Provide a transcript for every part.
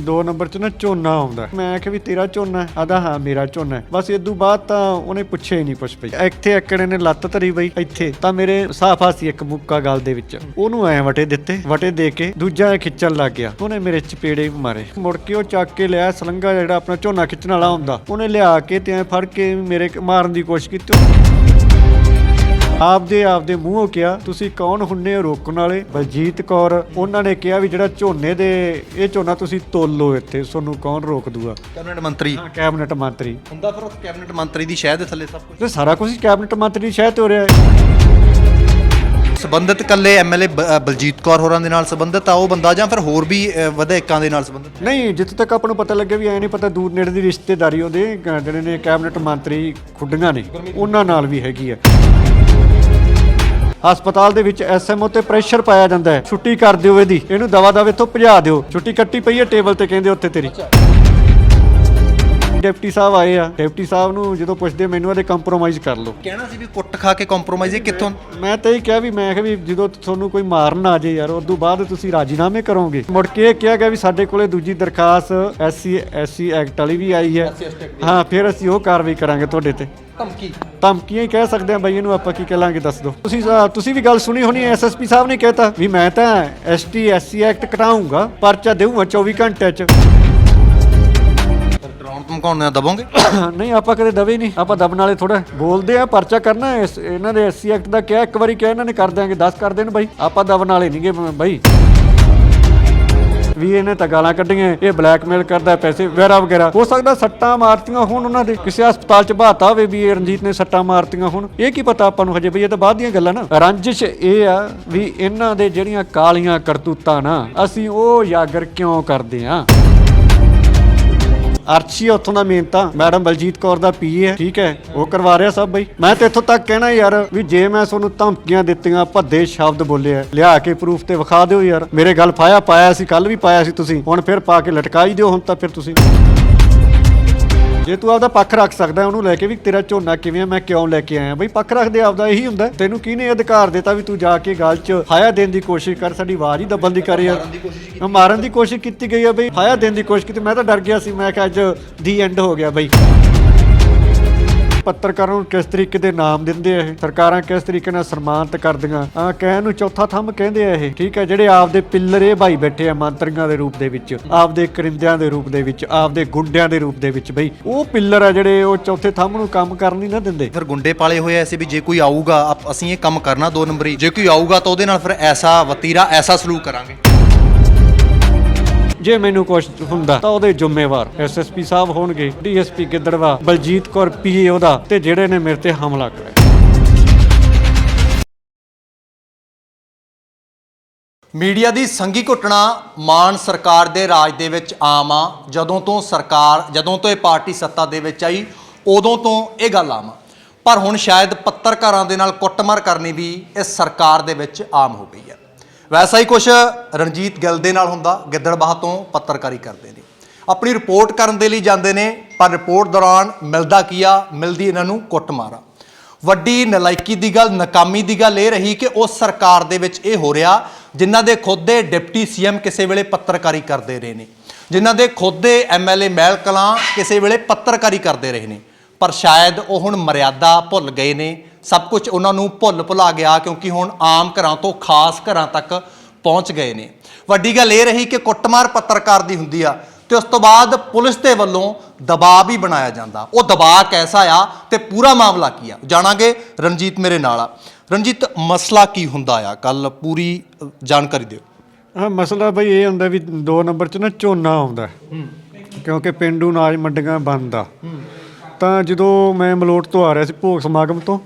ਦੋ ਨੰਬਰ 'ਚ ਨਾ ਝੋਨਾ ਆਉਂਦਾ। ਮੈਂ ਕਿਹਾ ਵੀ ਤੇਰਾ ਝੋਨਾ ਆਦਾ ਹਾਂ, ਮੇਰਾ ਝੋਨਾ ਹੈ। ਬਸ ਇਦੋਂ ਬਾਅਦ ਤਾਂ ਉਹਨੇ ਪੁੱਛਿਆ ਹੀ ਨਹੀਂ ਕੁਛ ਪਈ ਇੱਥੇ ਇੱਕ ਨੇ ਲੱਤ ਧਰੀ ਬਈ, ਇੱਥੇ। ਤਾਂ ਮੇਰੇ ਸਾਫਾ ਸੀ ਇੱਕ ਮੁੱਕਾ ਗੱਲ ਦੇ ਵਿੱਚ। ਉਹਨੂੰ ਐ ਵਟੇ ਦਿੱਤੇ, ਵਟੇ ਦੇ ਕੇ ਦੂਜਾ ਖਿੱਚਣ ਲੱਗ ਗਿਆ। ਉਹਨੇ ਮੇਰੇ ਚਪੇੜੇ ਮਾਰੇ। ਮੁੜ ਕੇ ਉਹ ਚੱਕ ਕੇ ਲਿਆ, ਸਲੰਗਾ ਜਿਹੜਾ ਆਪਣਾ ਝੋਨਾ ਖਿੱਚਣ ਵਾਲਾ ਹੁੰਦਾ। ਉਹਨੇ ਲਿਆ ਕੇ ਤੇ ਐ ਫੜ ਕੇ ਮੇਰੇ ਮਾਰਨ ਦੀ ਕੋਸ਼ਿਸ਼ ਕੀਤੀ। ਆਪਦੇ ਆਪਦੇ ਮੂੰਹੋਂ ਕਿਹਾ ਤੁਸੀਂ ਕੌਣ ਹੁੰਨੇ ਹੋ ਰੋਕਣ ਵਾਲੇ? ਬਲਜੀਤ ਕੌਰ ਉਹਨਾਂ ਨੇ ਕਿਹਾ ਵੀ ਜਿਹੜਾ ਝੋਨੇ ਦੇ ਇਹ ਝੋਨਾ ਤੁਸੀਂ ਤੋਲੋ ਇੱਥੇ ਤੁਹਾਨੂੰ ਕੌਣ ਰੋਕ ਦੂਗਾ? ਕੈਬਨਿਟ ਮੰਤਰੀ। ਹਾਂ ਕੈਬਨਿਟ ਮੰਤਰੀ। ਹੁੰਦਾ ਫਿਰ ਉਸ ਕੈਬਨਿਟ ਮੰਤਰੀ ਦੀ ਸ਼ਹਿ ਦੇ ਥੱਲੇ ਸਭ ਕੁਝ ਤੇ ਸਾਰਾ ਕੁਝ ਕੈਬਨਿਟ ਮੰਤਰੀ ਦੀ ਸ਼ਹਿ ਤੇ ਹੋ ਰਿਹਾ ਹੈ। ਸੰਬੰਧਿਤ ਕੱਲੇ ਐਮਐਲਏ ਬਲਜੀਤ ਕੌਰ ਹੋਰਾਂ ਦੇ ਨਾਲ ਸੰਬੰਧਿਤ ਆ ਉਹ ਬੰਦਾ ਜਾਂ ਫਿਰ ਹੋਰ ਵੀ ਅ, ਵਿਧਾਇਕਾਂ ਦੇ ਨਾਲ ਸੰਬੰਧਿਤ? ਨਹੀਂ ਜਿੱਥੇ ਤੱਕ ਆਪਾਂ ਨੂੰ ਪਤਾ ਲੱਗਿਆ ਵੀ ਐ ਨਹੀਂ ਪਤਾ ਦੂਰ ਨੇੜੇ ਦੀ ਰਿਸ਼ਤੇਦਾਰੀ ਉਹਦੇ ਅਹ ਜਿਹੜੇ ਨੇ ਕੈਬਨਿਟ ਮੰਤਰੀ ਖੁੱਡੀਆਂ ਨੇ ਉਹਨਾਂ ਨਾਲ ਵੀ ਹੈਗੀ ਹੈ। ਹਸਪਤਾਲ ਦੇ ਵਿੱਚ ਐਸਐਮਓ ਤੇ ਪ੍ਰੈਸ਼ਰ ਪਾਇਆ ਜਾਂਦਾ ਹੈ। ਛੁੱਟੀ ਕਰ ਦਿਓ ਇਹਦੀ। ਇਹਨੂੰ ਦਵਾ ਦਵੇ ਤੋਂ ਭਜਾ ਦਿਓ। ਛੁੱਟੀ ਕੱਟੀ ਪਈ ਹੈ ਟੇਬਲ ਤੇ, ਕਹਿੰਦੇ ਉੱਥੇ ਤੇਰੀ। ਡਿਪਟੀ ਸਾਹਿਬ ਆਏ ਆ ਡਿਪਟੀ ਸਾਹਿਬ ਨੂੰ ਜਦੋਂ ਪੁੱਛਦੇ ਮੈਨੂੰ ਇਹਦੇ ਕੰਪਰੋਮਾਈਜ਼ ਕਰ ਲਓ। ਕਹਿਣਾ ਸੀ ਵੀ ਕੁੱਟ ਖਾ ਕੇ ਕੰਪਰੋਮਾਈਜ਼ ਇਹ ਕਿੱਥੋਂ? ਮੈਂ ਤਾਂ ਇਹ ਕਿਹਾ ਵੀ ਮੈਂ ਕਿਹਾ ਵੀ ਜਦੋਂ ਤੁਹਾਨੂੰ ਕੋਈ ਮਾਰਨ ਆ ਜੇ ਯਾਰ ਉਸ ਤੋਂ ਬਾਅਦ ਤੁਸੀਂ ਰਾਜੀਨਾਮੇ ਕਰੋਗੇ। ਮੁੜ ਕੇ ਇਹ ਕਿਹਾ ਗਿਆ ਵੀ ਸਾਡੇ ਕੋਲੇ ਦੂਜੀ ਦਰਖਾਸਤ ਐਸਸੀ ਐਸਸੀ ਐਕਟ ਵਾਲੀ ਵੀ ਆਈ ਹੈ। ਹਾਂ ਫਿਰ ਅਸੀਂ ਉਹ ਕਾਰਵਾਈ ਕਰਾਂਗੇ ਤੁਹਾਡੇ ਤੇ। ਧਮਕੀ? ਧਮਕੀਆਂ ਹੀ ਕਹਿ ਸਕਦੇ ਆ ਬਈ ਇਹਨੂੰ ਆਪਾਂ ਕੀ ਕਹਿਲਾਂਗੇ ਦੱਸ ਦਿਓ। ਤੁਸੀਂ ਤੁਸੀਂ ਵੀ ਗੱਲ ਸੁਣੀ ਹੋਣੀ ਐਸਐਸਪੀ ਸਾਹਿਬ ਨੇ ਕਹਿਤਾ ਵੀ ਮੈਂ ਤਾਂ ਐਸਟੀ ਐਸਸੀ ਐਕਟ ਕਟਾਉਂਗਾ ਪਰਚਾ ਦੇਊਂਗਾ 24 ਘੰਟੇ ਚ। ਧਮਕਾਉਣ ਨਾਲ ਦਬੋਗੇ? ਨਹੀਂ, ਆਪਾਂ ਕਦੇ ਦਵੇ ਨਹੀਂ। ਆਪਾਂ ਦਬਣ ਵਾਲੇ ਥੋੜਾ ਬੋਲਦੇ ਆ, ਪਰਚਾ ਕਰਨਾ ਇਸ- ਇਹਨਾਂ ਦੇ ਐਸਸੀ ਐਕਟ ਦਾ ਕਿਹਾ, ਇੱਕ ਵਾਰੀ ਕਿਹਾ ਇਹਨਾਂ ਨੇ, ਕਰ ਦਿਆਂਗੇ 10 ਕਰ ਦੇਣ ਬਾਈ। ਆਪਾਂ ਦਬਣ ਵਾਲੇ ਨਹੀਂਗੇ ਬਾਈ। ਵੀ ਇਹਨੇ ਤਾਂ ਗਾਲਾਂ ਕੱਢੀਆਂ, ਇਹ ਬਲੈਕਮੇਲ ਕਰਦਾ, ਪੈਸੇ ਵਗੈਰਾ ਵਗੈਰਾ। ਹੋ ਸਕਦਾ ਸੱਟਾਂ ਮਾਰਤੀਆਂ ਹੋਣ ਉਹਨਾਂ ਦੇ। ਕਿਸੇ ਹਸਪਤਾਲ ਚ ਬਹਾਤਾ ਹੋਵੇ ਵੀ ਇਹ ਰਣਜੀਤ ਨੇ ਸੱਟਾਂ ਮਾਰਤੀਆਂ ਹੋਣ। ਇਹ ਕੀ ਪਤਾ ਆਪਾਂ ਨੂੰ ਹਜੇ ਬਈ, ਇਹ ਤਾਂ ਬਾਅਦ ਦੀਆਂ ਗੱਲਾਂ ਨਾ। ਰੰਜਿਸ਼ ਇਹ ਆ ਵੀ ਇਹਨਾਂ ਦੇ ਜਿਹੜੀਆਂ ਕਾਲੀਆਂ ਕਰਤੂਤਾਂ ਨਾ, ਅਸੀਂ ਉਹ ਜਾਗਰ ਕਿਉਂ ਕਰਦੇ ਆ? ਅਰਸ਼ੀ ਆ ਉੱਥੋਂ ਦਾ ਮੇਨ ਤਾਂ ਮੈਡਮ ਬਲਜੀਤ ਕੌਰ ਦਾ ਪੀ ਹੈ, ਠੀਕ ਹੈ, ਉਹ ਕਰਵਾ ਰਿਹਾ ਸਭ ਬਈ। ਮੈਂ ਤੇ ਇੱਥੋਂ ਤੱਕ ਕਹਿਣਾ ਯਾਰ ਵੀ ਜੇ ਮੈਂ ਤੁਹਾਨੂੰ ਧਮਕੀਆਂ ਦਿੱਤੀਆਂ, ਭੱਦੇ ਸ਼ਬਦ ਬੋਲੇ ਆ, ਲਿਆ ਕੇ ਪ੍ਰੂਫ ਤੇ ਵਿਖਾ ਦਿਓ ਯਾਰ। ਮੇਰੇ ਗੱਲ ਫਾਇਆ ਪਾਇਆ ਸੀ ਕੱਲ ਵੀ ਪਾਇਆ ਸੀ ਤੁਸੀਂ, ਹੁਣ ਫਿਰ ਪਾ ਕੇ ਲਟਕਾਈ ਦਿਓ, ਹੁਣ ਤਾਂ ਫਿਰ ਤੁਸੀਂ। ਜੇ ਤੂੰ ਆਪਦਾ ਪੱਖ ਰੱਖ ਸਕਦਾ ਉਹਨੂੰ ਲੈ ਕੇ ਵੀ ਤੇਰਾ ਝੋਨਾ ਕਿਵੇਂ ਆ ਮੈਂ ਕਿਉਂ ਲੈ ਕੇ ਆਇਆ? ਬਈ ਪੱਖ ਰੱਖਦੇ ਆਪਦਾ ਇਹੀ ਹੁੰਦਾ। ਤੈਨੂੰ ਕਿਹਨੇ ਅਧਿਕਾਰ ਦਿੱਤਾ ਵੀ ਤੂੰ ਜਾ ਕੇ ਗੱਲ 'ਚ ਹਾਇਆ ਦੇਣ ਦੀ ਕੋਸ਼ਿਸ਼ ਕਰ ਸਾਡੀ ਆਵਾਜ਼ ਹੀ ਦੱਬਣ ਦੀ ਕਰ ਯਾਰ ਮਾਰਨ ਦੀ ਕੋਸ਼ਿਸ਼ ਕੀਤੀ। ਗਈ ਆ ਬਈ। ਹਾਇਆ ਦੇਣ ਦੀ ਕੋਸ਼ਿਸ਼ ਕੀਤੀ। ਮੈਂ ਤਾਂ ਡਰ ਗਿਆ ਸੀ ਮੈਂ ਕਿਹਾ ਅੱਜ ਦੀ ਐਂਡ ਹੋ ਗਿਆ ਬਈ। ਪੱਤਰਕਾਰਾਂ ਨੂੰ ਕਿਸ ਤਰੀਕੇ ਦੇ ਨਾਮ ਦਿੰਦੇ ਆ ਇਹ? ਸਰਕਾਰਾਂ ਕਿਸ ਤਰੀਕੇ ਨਾਲ ਸਨਮਾਨਿਤ ਕਰਦੀਆਂ? ਆ ਕਹਿਣ ਨੂੰ ਚੌਥਾ ਥੰਮ ਕਹਿੰਦੇ ਆ ਇਹ। ਠੀਕ ਹੈ ਜਿਹੜੇ ਆਪਦੇ ਪਿੱਲਰ ਇਹ ਭਾਈ ਬੈਠੇ ਆ ਮੰਤਰੀਆਂ ਦੇ ਰੂਪ ਦੇ ਵਿੱਚ, ਆਪਦੇ ਕਰਿੰਦਿਆਂ ਦੇ ਰੂਪ ਦੇ ਵਿੱਚ, ਆਪਦੇ ਗੁੰਡਿਆਂ ਦੇ ਰੂਪ ਦੇ ਵਿੱਚ ਬਈ, ਉਹ ਪਿੱਲਰ ਆ ਜਿਹੜੇ ਉਹ ਚੌਥੇ ਥੰਮ ਨੂੰ ਕੰਮ ਕਰਨ ਨਹੀਂ ਨਾ ਦਿੰਦੇ। ਫਿਰ ਗੁੰਡੇ ਪਾਲੇ ਹੋਏ ਐਸੇ ਵੀ ਜੇ ਕੋਈ ਆਊਗਾ ਅਸੀਂ ਇਹ ਕੰਮ ਕਰਨਾ ਦੋ ਨੰਬਰੀ, ਜੇ ਕੋਈ ਆਊਗਾ ਤਾਂ ਉਹਦੇ ਨਾਲ ਫਿਰ ਐਸਾ ਵਤੀਰਾ, ਐਸਾ ਸਲੂਕ ਕਰਾਂਗੇ। ਜੇ ਮੈਨੂੰ ਕੁਝ ਹੁੰਦਾ ਤਾਂ ਉਹਦੇ ਜ਼ਿੰਮੇਵਾਰ ਐਸਐਸਪੀ ਸਾਹਿਬ ਹੋਣਗੇ ਡੀਐਸਪੀ ਗਿੱਦੜਵਾ, ਬਲਜੀਤ ਕੌਰ ਪੀਏ ਉਹਦਾ ਤੇ ਜਿਹੜੇ ਨੇ ਮੇਰੇ ਤੇ ਹਮਲਾ ਕਰਿਆ। ਮੀਡੀਆ ਦੀ ਸੰਗੀ ਘੁੱਟਣਾ ਮਾਨ ਸਰਕਾਰ ਦੇ ਰਾਜ ਦੇ ਵਿੱਚ ਆਮ ਆ। ਜਦੋਂ ਤੋਂ ਸਰਕਾਰ, ਜਦੋਂ ਤੋਂ ਇਹ ਪਾਰਟੀ ਸੱਤਾ ਦੇ ਵਿੱਚ ਆਈ, ਉਦੋਂ ਤੋਂ ਇਹ ਗੱਲ ਆਮ ਆ। ਪਰ ਹੁਣ ਸ਼ਾਇਦ ਪੱਤਰਕਾਰਾਂ ਦੇ ਨਾਲ ਕੁੱਟਮਾਰ ਕਰਨੀ ਵੀ ਇਸ ਸਰਕਾਰ ਦੇ ਵਿੱਚ ਆਮ ਹੋ ਗਈ ਹੈ। ਵੈਸਾ ਹੀ ਕੁਝ ਰਣਜੀਤ ਗਿੱਲ ਦੇ ਨਾਲ ਹੁੰਦਾ ਗਿੱਦੜਬਾਹ ਤੋਂ ਪੱਤਰਕਾਰੀ ਕਰਦੇ ਨੇ। ਆਪਣੀ ਰਿਪੋਰਟ ਕਰਨ ਦੇ ਲਈ ਜਾਂਦੇ ਨੇ, ਪਰ ਰਿਪੋਰਟ ਦੌਰਾਨ ਮਿਲਦਾ ਕੀ ਆ? ਮਿਲਦੀ ਇਹਨਾਂ ਨੂੰ ਕੁੱਟਮਾਰ। ਆ ਵੱਡੀ ਨਲਾਇਕੀ ਦੀ ਗੱਲ, ਨਾਕਾਮੀ ਦੀ ਗੱਲ ਇਹ ਰਹੀ ਕਿ ਉਸ ਸਰਕਾਰ ਦੇ ਵਿੱਚ ਇਹ ਹੋ ਰਿਹਾ, ਜਿਨ੍ਹਾਂ ਦੇ ਖੁਦ ਦੇ ਡਿਪਟੀ ਸੀਐਮ ਕਿਸੇ ਵੇਲੇ ਪੱਤਰਕਾਰੀ ਕਰਦੇ ਰਹੇ ਨੇ। ਜਿਨ੍ਹਾਂ ਦੇ ਖੁਦ ਦੇ ਐਮਐਲਏ ਮਹਿਲ ਕਲਾਂ ਕਿਸੇ ਵੇਲੇ ਪੱਤਰਕਾਰੀ ਕਰਦੇ ਰਹੇ ਨੇ। ਪਰ ਸ਼ਾਇਦ ਉਹ ਹੁਣ ਮਰਿਆਦਾ ਭੁੱਲ ਗਏ ਨੇ ਸਭ ਕੁਝ ਉਹਨਾਂ ਨੂੰ ਭੁੱਲ ਭੁਲਾ ਗਿਆ ਕਿਉਂਕਿ ਹੁਣ ਆਮ ਘਰਾਂ ਤੋਂ ਖਾਸ ਘਰਾਂ ਤੱਕ ਪਹੁੰਚ ਗਏ ਨੇ। ਵੱਡੀ ਗੱਲ ਇਹ ਰਹੀ ਕਿ ਕੁੱਟਮਾਰ ਪੱਤਰਕਾਰ ਦੀ ਹੁੰਦੀ ਆ ਤੇ ਉਸ ਤੋਂ ਬਾਅਦ ਪੁਲਿਸ ਦੇ ਵੱਲੋਂ ਦਬਾਅ ਵੀ ਬਣਾਇਆ ਜਾਂਦਾ। ਉਹ ਦਬਾਅ ਕੈਸਾ ਆ ਤੇ ਪੂਰਾ ਮਾਮਲਾ ਕੀ ਆ? ਜਾਣਾਂਗੇ ਰਣਜੀਤ ਮੇਰੇ ਨਾਲ। ਆ ਰਣਜੀਤ ਮਸਲਾ ਕੀ ਹੁੰਦਾ ਆ? ਕੱਲ ਪੂਰੀ ਜਾਣਕਾਰੀ ਦਿਓ। ਹਾਂ ਮਸਲਾ ਬਈ ਇਹ ਹੁੰਦਾ ਵੀ ਦੋ ਨੰਬਰ 'ਚ ਨਾ ਝੋਨਾ ਆਉਂਦਾ। ਕਿਉਂਕਿ ਪਿੰਡੂ ਨਾਜ ਮੰਡੀਆਂ ਬੰਦ ਆ। ਤਾਂ ਜਦੋਂ ਮੈਂ ਮਲੋਟ ਤੋਂ ਆ ਰਿਹਾ ਸੀ ਭੋਗ ਸਮਾਗਮ ਤੋਂ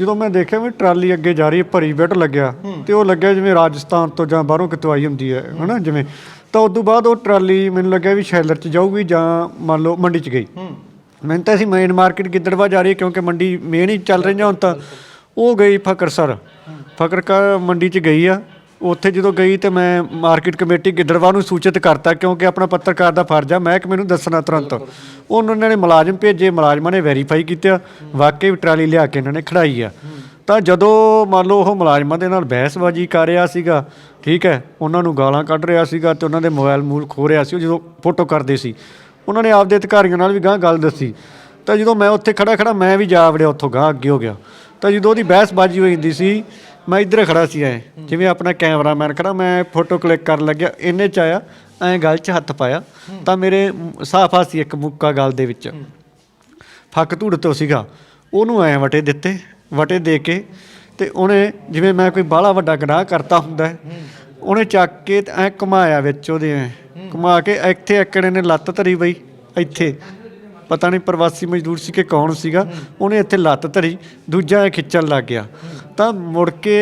ਜਦੋਂ ਮੈਂ ਦੇਖਿਆ ਵੀ ਟਰਾਲੀ ਅੱਗੇ ਜਾ ਰਹੀ ਹੈ ਭਰੀ ਬੈਠ ਲੱਗਿਆ। ਤੇ ਉਹ ਲੱਗਿਆ ਜਿਵੇਂ ਰਾਜਸਥਾਨ ਤੋਂ ਜਾਂ ਬਾਹਰੋਂ ਕਿਤੋਂ ਆਈ ਹੁੰਦੀ ਹੈ ਹਨਾ ਜਿਵੇਂ। ਤਾਂ ਉਸ ਤੋਂ ਬਾਅਦ ਉਹ ਟਰਾਲੀ ਮੈਨੂੰ ਲੱਗਿਆ ਵੀ ਸ਼ੈਲਰ 'ਚ ਜਾਊਗੀ ਜਾਂ ਮੰਨ ਲਓ ਮੰਡੀ 'ਚ ਗਈ। ਮੈਨੂੰ ਤਾਂ ਅਸੀਂ ਮੇਨ ਮਾਰਕੀਟ ਗਿੱਦੜਵਾ ਜਾ ਰਹੀ ਹੈ ਕਿਉਂਕਿ ਮੰਡੀ ਮੇਨ ਹੀ ਚੱਲ ਰਹੀਆਂ ਹੁਣ ਤਾਂ। ਉਹ ਗਈ ਫਕਰਸਰ। ਫਕਰ ਮੰਡੀ 'ਚ ਗਈ ਆ। ਉੱਥੇ ਜਦੋਂ ਗਈ ਤੇ ਮੈਂ ਮਾਰਕੀਟ ਕਮੇਟੀ ਗਿੱਦੜਵਾ ਨੂੰ ਸੂਚਿਤ ਕਰਤਾ ਕਿਉਂਕਿ ਆਪਣਾ ਪੱਤਰਕਾਰ ਦਾ ਫਰਜ਼ ਆ ਮਹਿਕਮੇ ਨੂੰ ਦੱਸਣਾ ਤੁਰੰਤ। ਉਹਨਾਂ ਨੇ ਮੁਲਾਜ਼ਮ ਭੇਜੇ, ਮੁਲਾਜ਼ਮਾਂ ਨੇ ਵੈਰੀਫਾਈ ਕੀਤਾ, ਵਾਕਈ ਟਰਾਲੀ ਲਿਆ ਕੇ ਇਹਨਾਂ ਨੇ ਖੜਾਈ ਆ। ਤਾਂ ਜਦੋਂ ਮੰਨ ਲਓ ਉਹ ਮੁਲਾਜ਼ਮਾਂ ਦੇ ਨਾਲ ਬਹਿਸਬਾਜ਼ੀ ਕਰ ਰਿਹਾ ਸੀਗਾ, ਠੀਕ ਹੈ, ਉਹਨਾਂ ਨੂੰ ਗਾਲਾਂ ਕੱਢ ਰਿਹਾ ਸੀਗਾ ਤੇ ਉਹਨਾਂ ਦੇ ਮੋਬਾਈਲ ਮੂਲ ਖੋ ਰਿਹਾ ਸੀ, ਉਹ ਜਦੋਂ ਫੋਟੋ ਕਰਦੇ ਸੀ, ਉਹਨਾਂ ਨੇ ਆਪਦੇ ਅਧਿਕਾਰੀਆਂ ਨਾਲ ਵੀ ਗਾਂ ਗੱਲ ਦੱਸੀ। ਤਾਂ ਜਦੋਂ ਮੈਂ ਉੱਥੇ ਖੜਾ ਖੜਾ, ਮੈਂ ਵੀ ਜਾ ਵੜਿਆ ਉੱਥੋਂ ਗਾਂ ਅੱਗੇ ਹੋ ਗਿਆ। ਤਾਂ ਜਦੋਂ ਉਹਦੀ ਬਹਿਸਬਾਜ਼ੀ ਹੋਈ ਜਾਂਦੀ ਸੀ ਮੈਂ ਇੱਧਰ ਖੜਾ ਸੀ ਐ। ਜਿਵੇਂ ਆਪਣਾ ਕੈਮਰਾਮੈਨ ਖੜਾ ਮੈਂ ਫੋਟੋ ਕਲਿੱਕ ਕਰਨ ਲੱਗਿਆ ਇੰਨੇ ਚ ਆਇਆ ਐਂ ਗਲ 'ਚ ਹੱਥ ਪਾਇਆ। ਤਾਂ ਮੇਰੇ ਸਾਫਾ ਸੀ ਇੱਕ ਮੁੱਕਾ ਗਲ ਦੇ ਵਿੱਚ। ਫੱਕ ਧੂੜ ਤੋਂ ਸੀਗਾ। ਉਹਨੂੰ ਐ ਵਟੇ ਦਿੱਤੇ ਵਟੇ ਦੇ ਕੇ ਤੇ ਉਹਨੇ ਜਿਵੇਂ ਮੈਂ ਕੋਈ ਬਾਹਲਾ ਵੱਡਾ ਗੁਨਾਹ ਕਰਤਾ ਹੁੰਦਾ ਉਹਨੇ ਚੱਕ ਕੇ ਐ ਘੁਮਾਇਆ ਵਿੱਚ ਉਹਦੇ ਐ। ਘੁਮਾ ਕੇ ਇੱਥੇ ਇੱਕੜੇ ਨੇ ਲੱਤ ਧਰੀ ਬਈ ਇੱਥੇ। ਪਤਾ ਨਹੀਂ ਪ੍ਰਵਾਸੀ ਮਜ਼ਦੂਰ ਸੀ ਕਿ ਕੌਣ ਸੀਗਾ, ਉਹਨੇ ਇੱਥੇ ਲੱਤ ਧਰੀ, ਦੂਜਾ ਇਹ ਖਿੱਚਣ ਲੱਗ ਗਿਆ। ਤਾਂ ਮੁੜ ਕੇ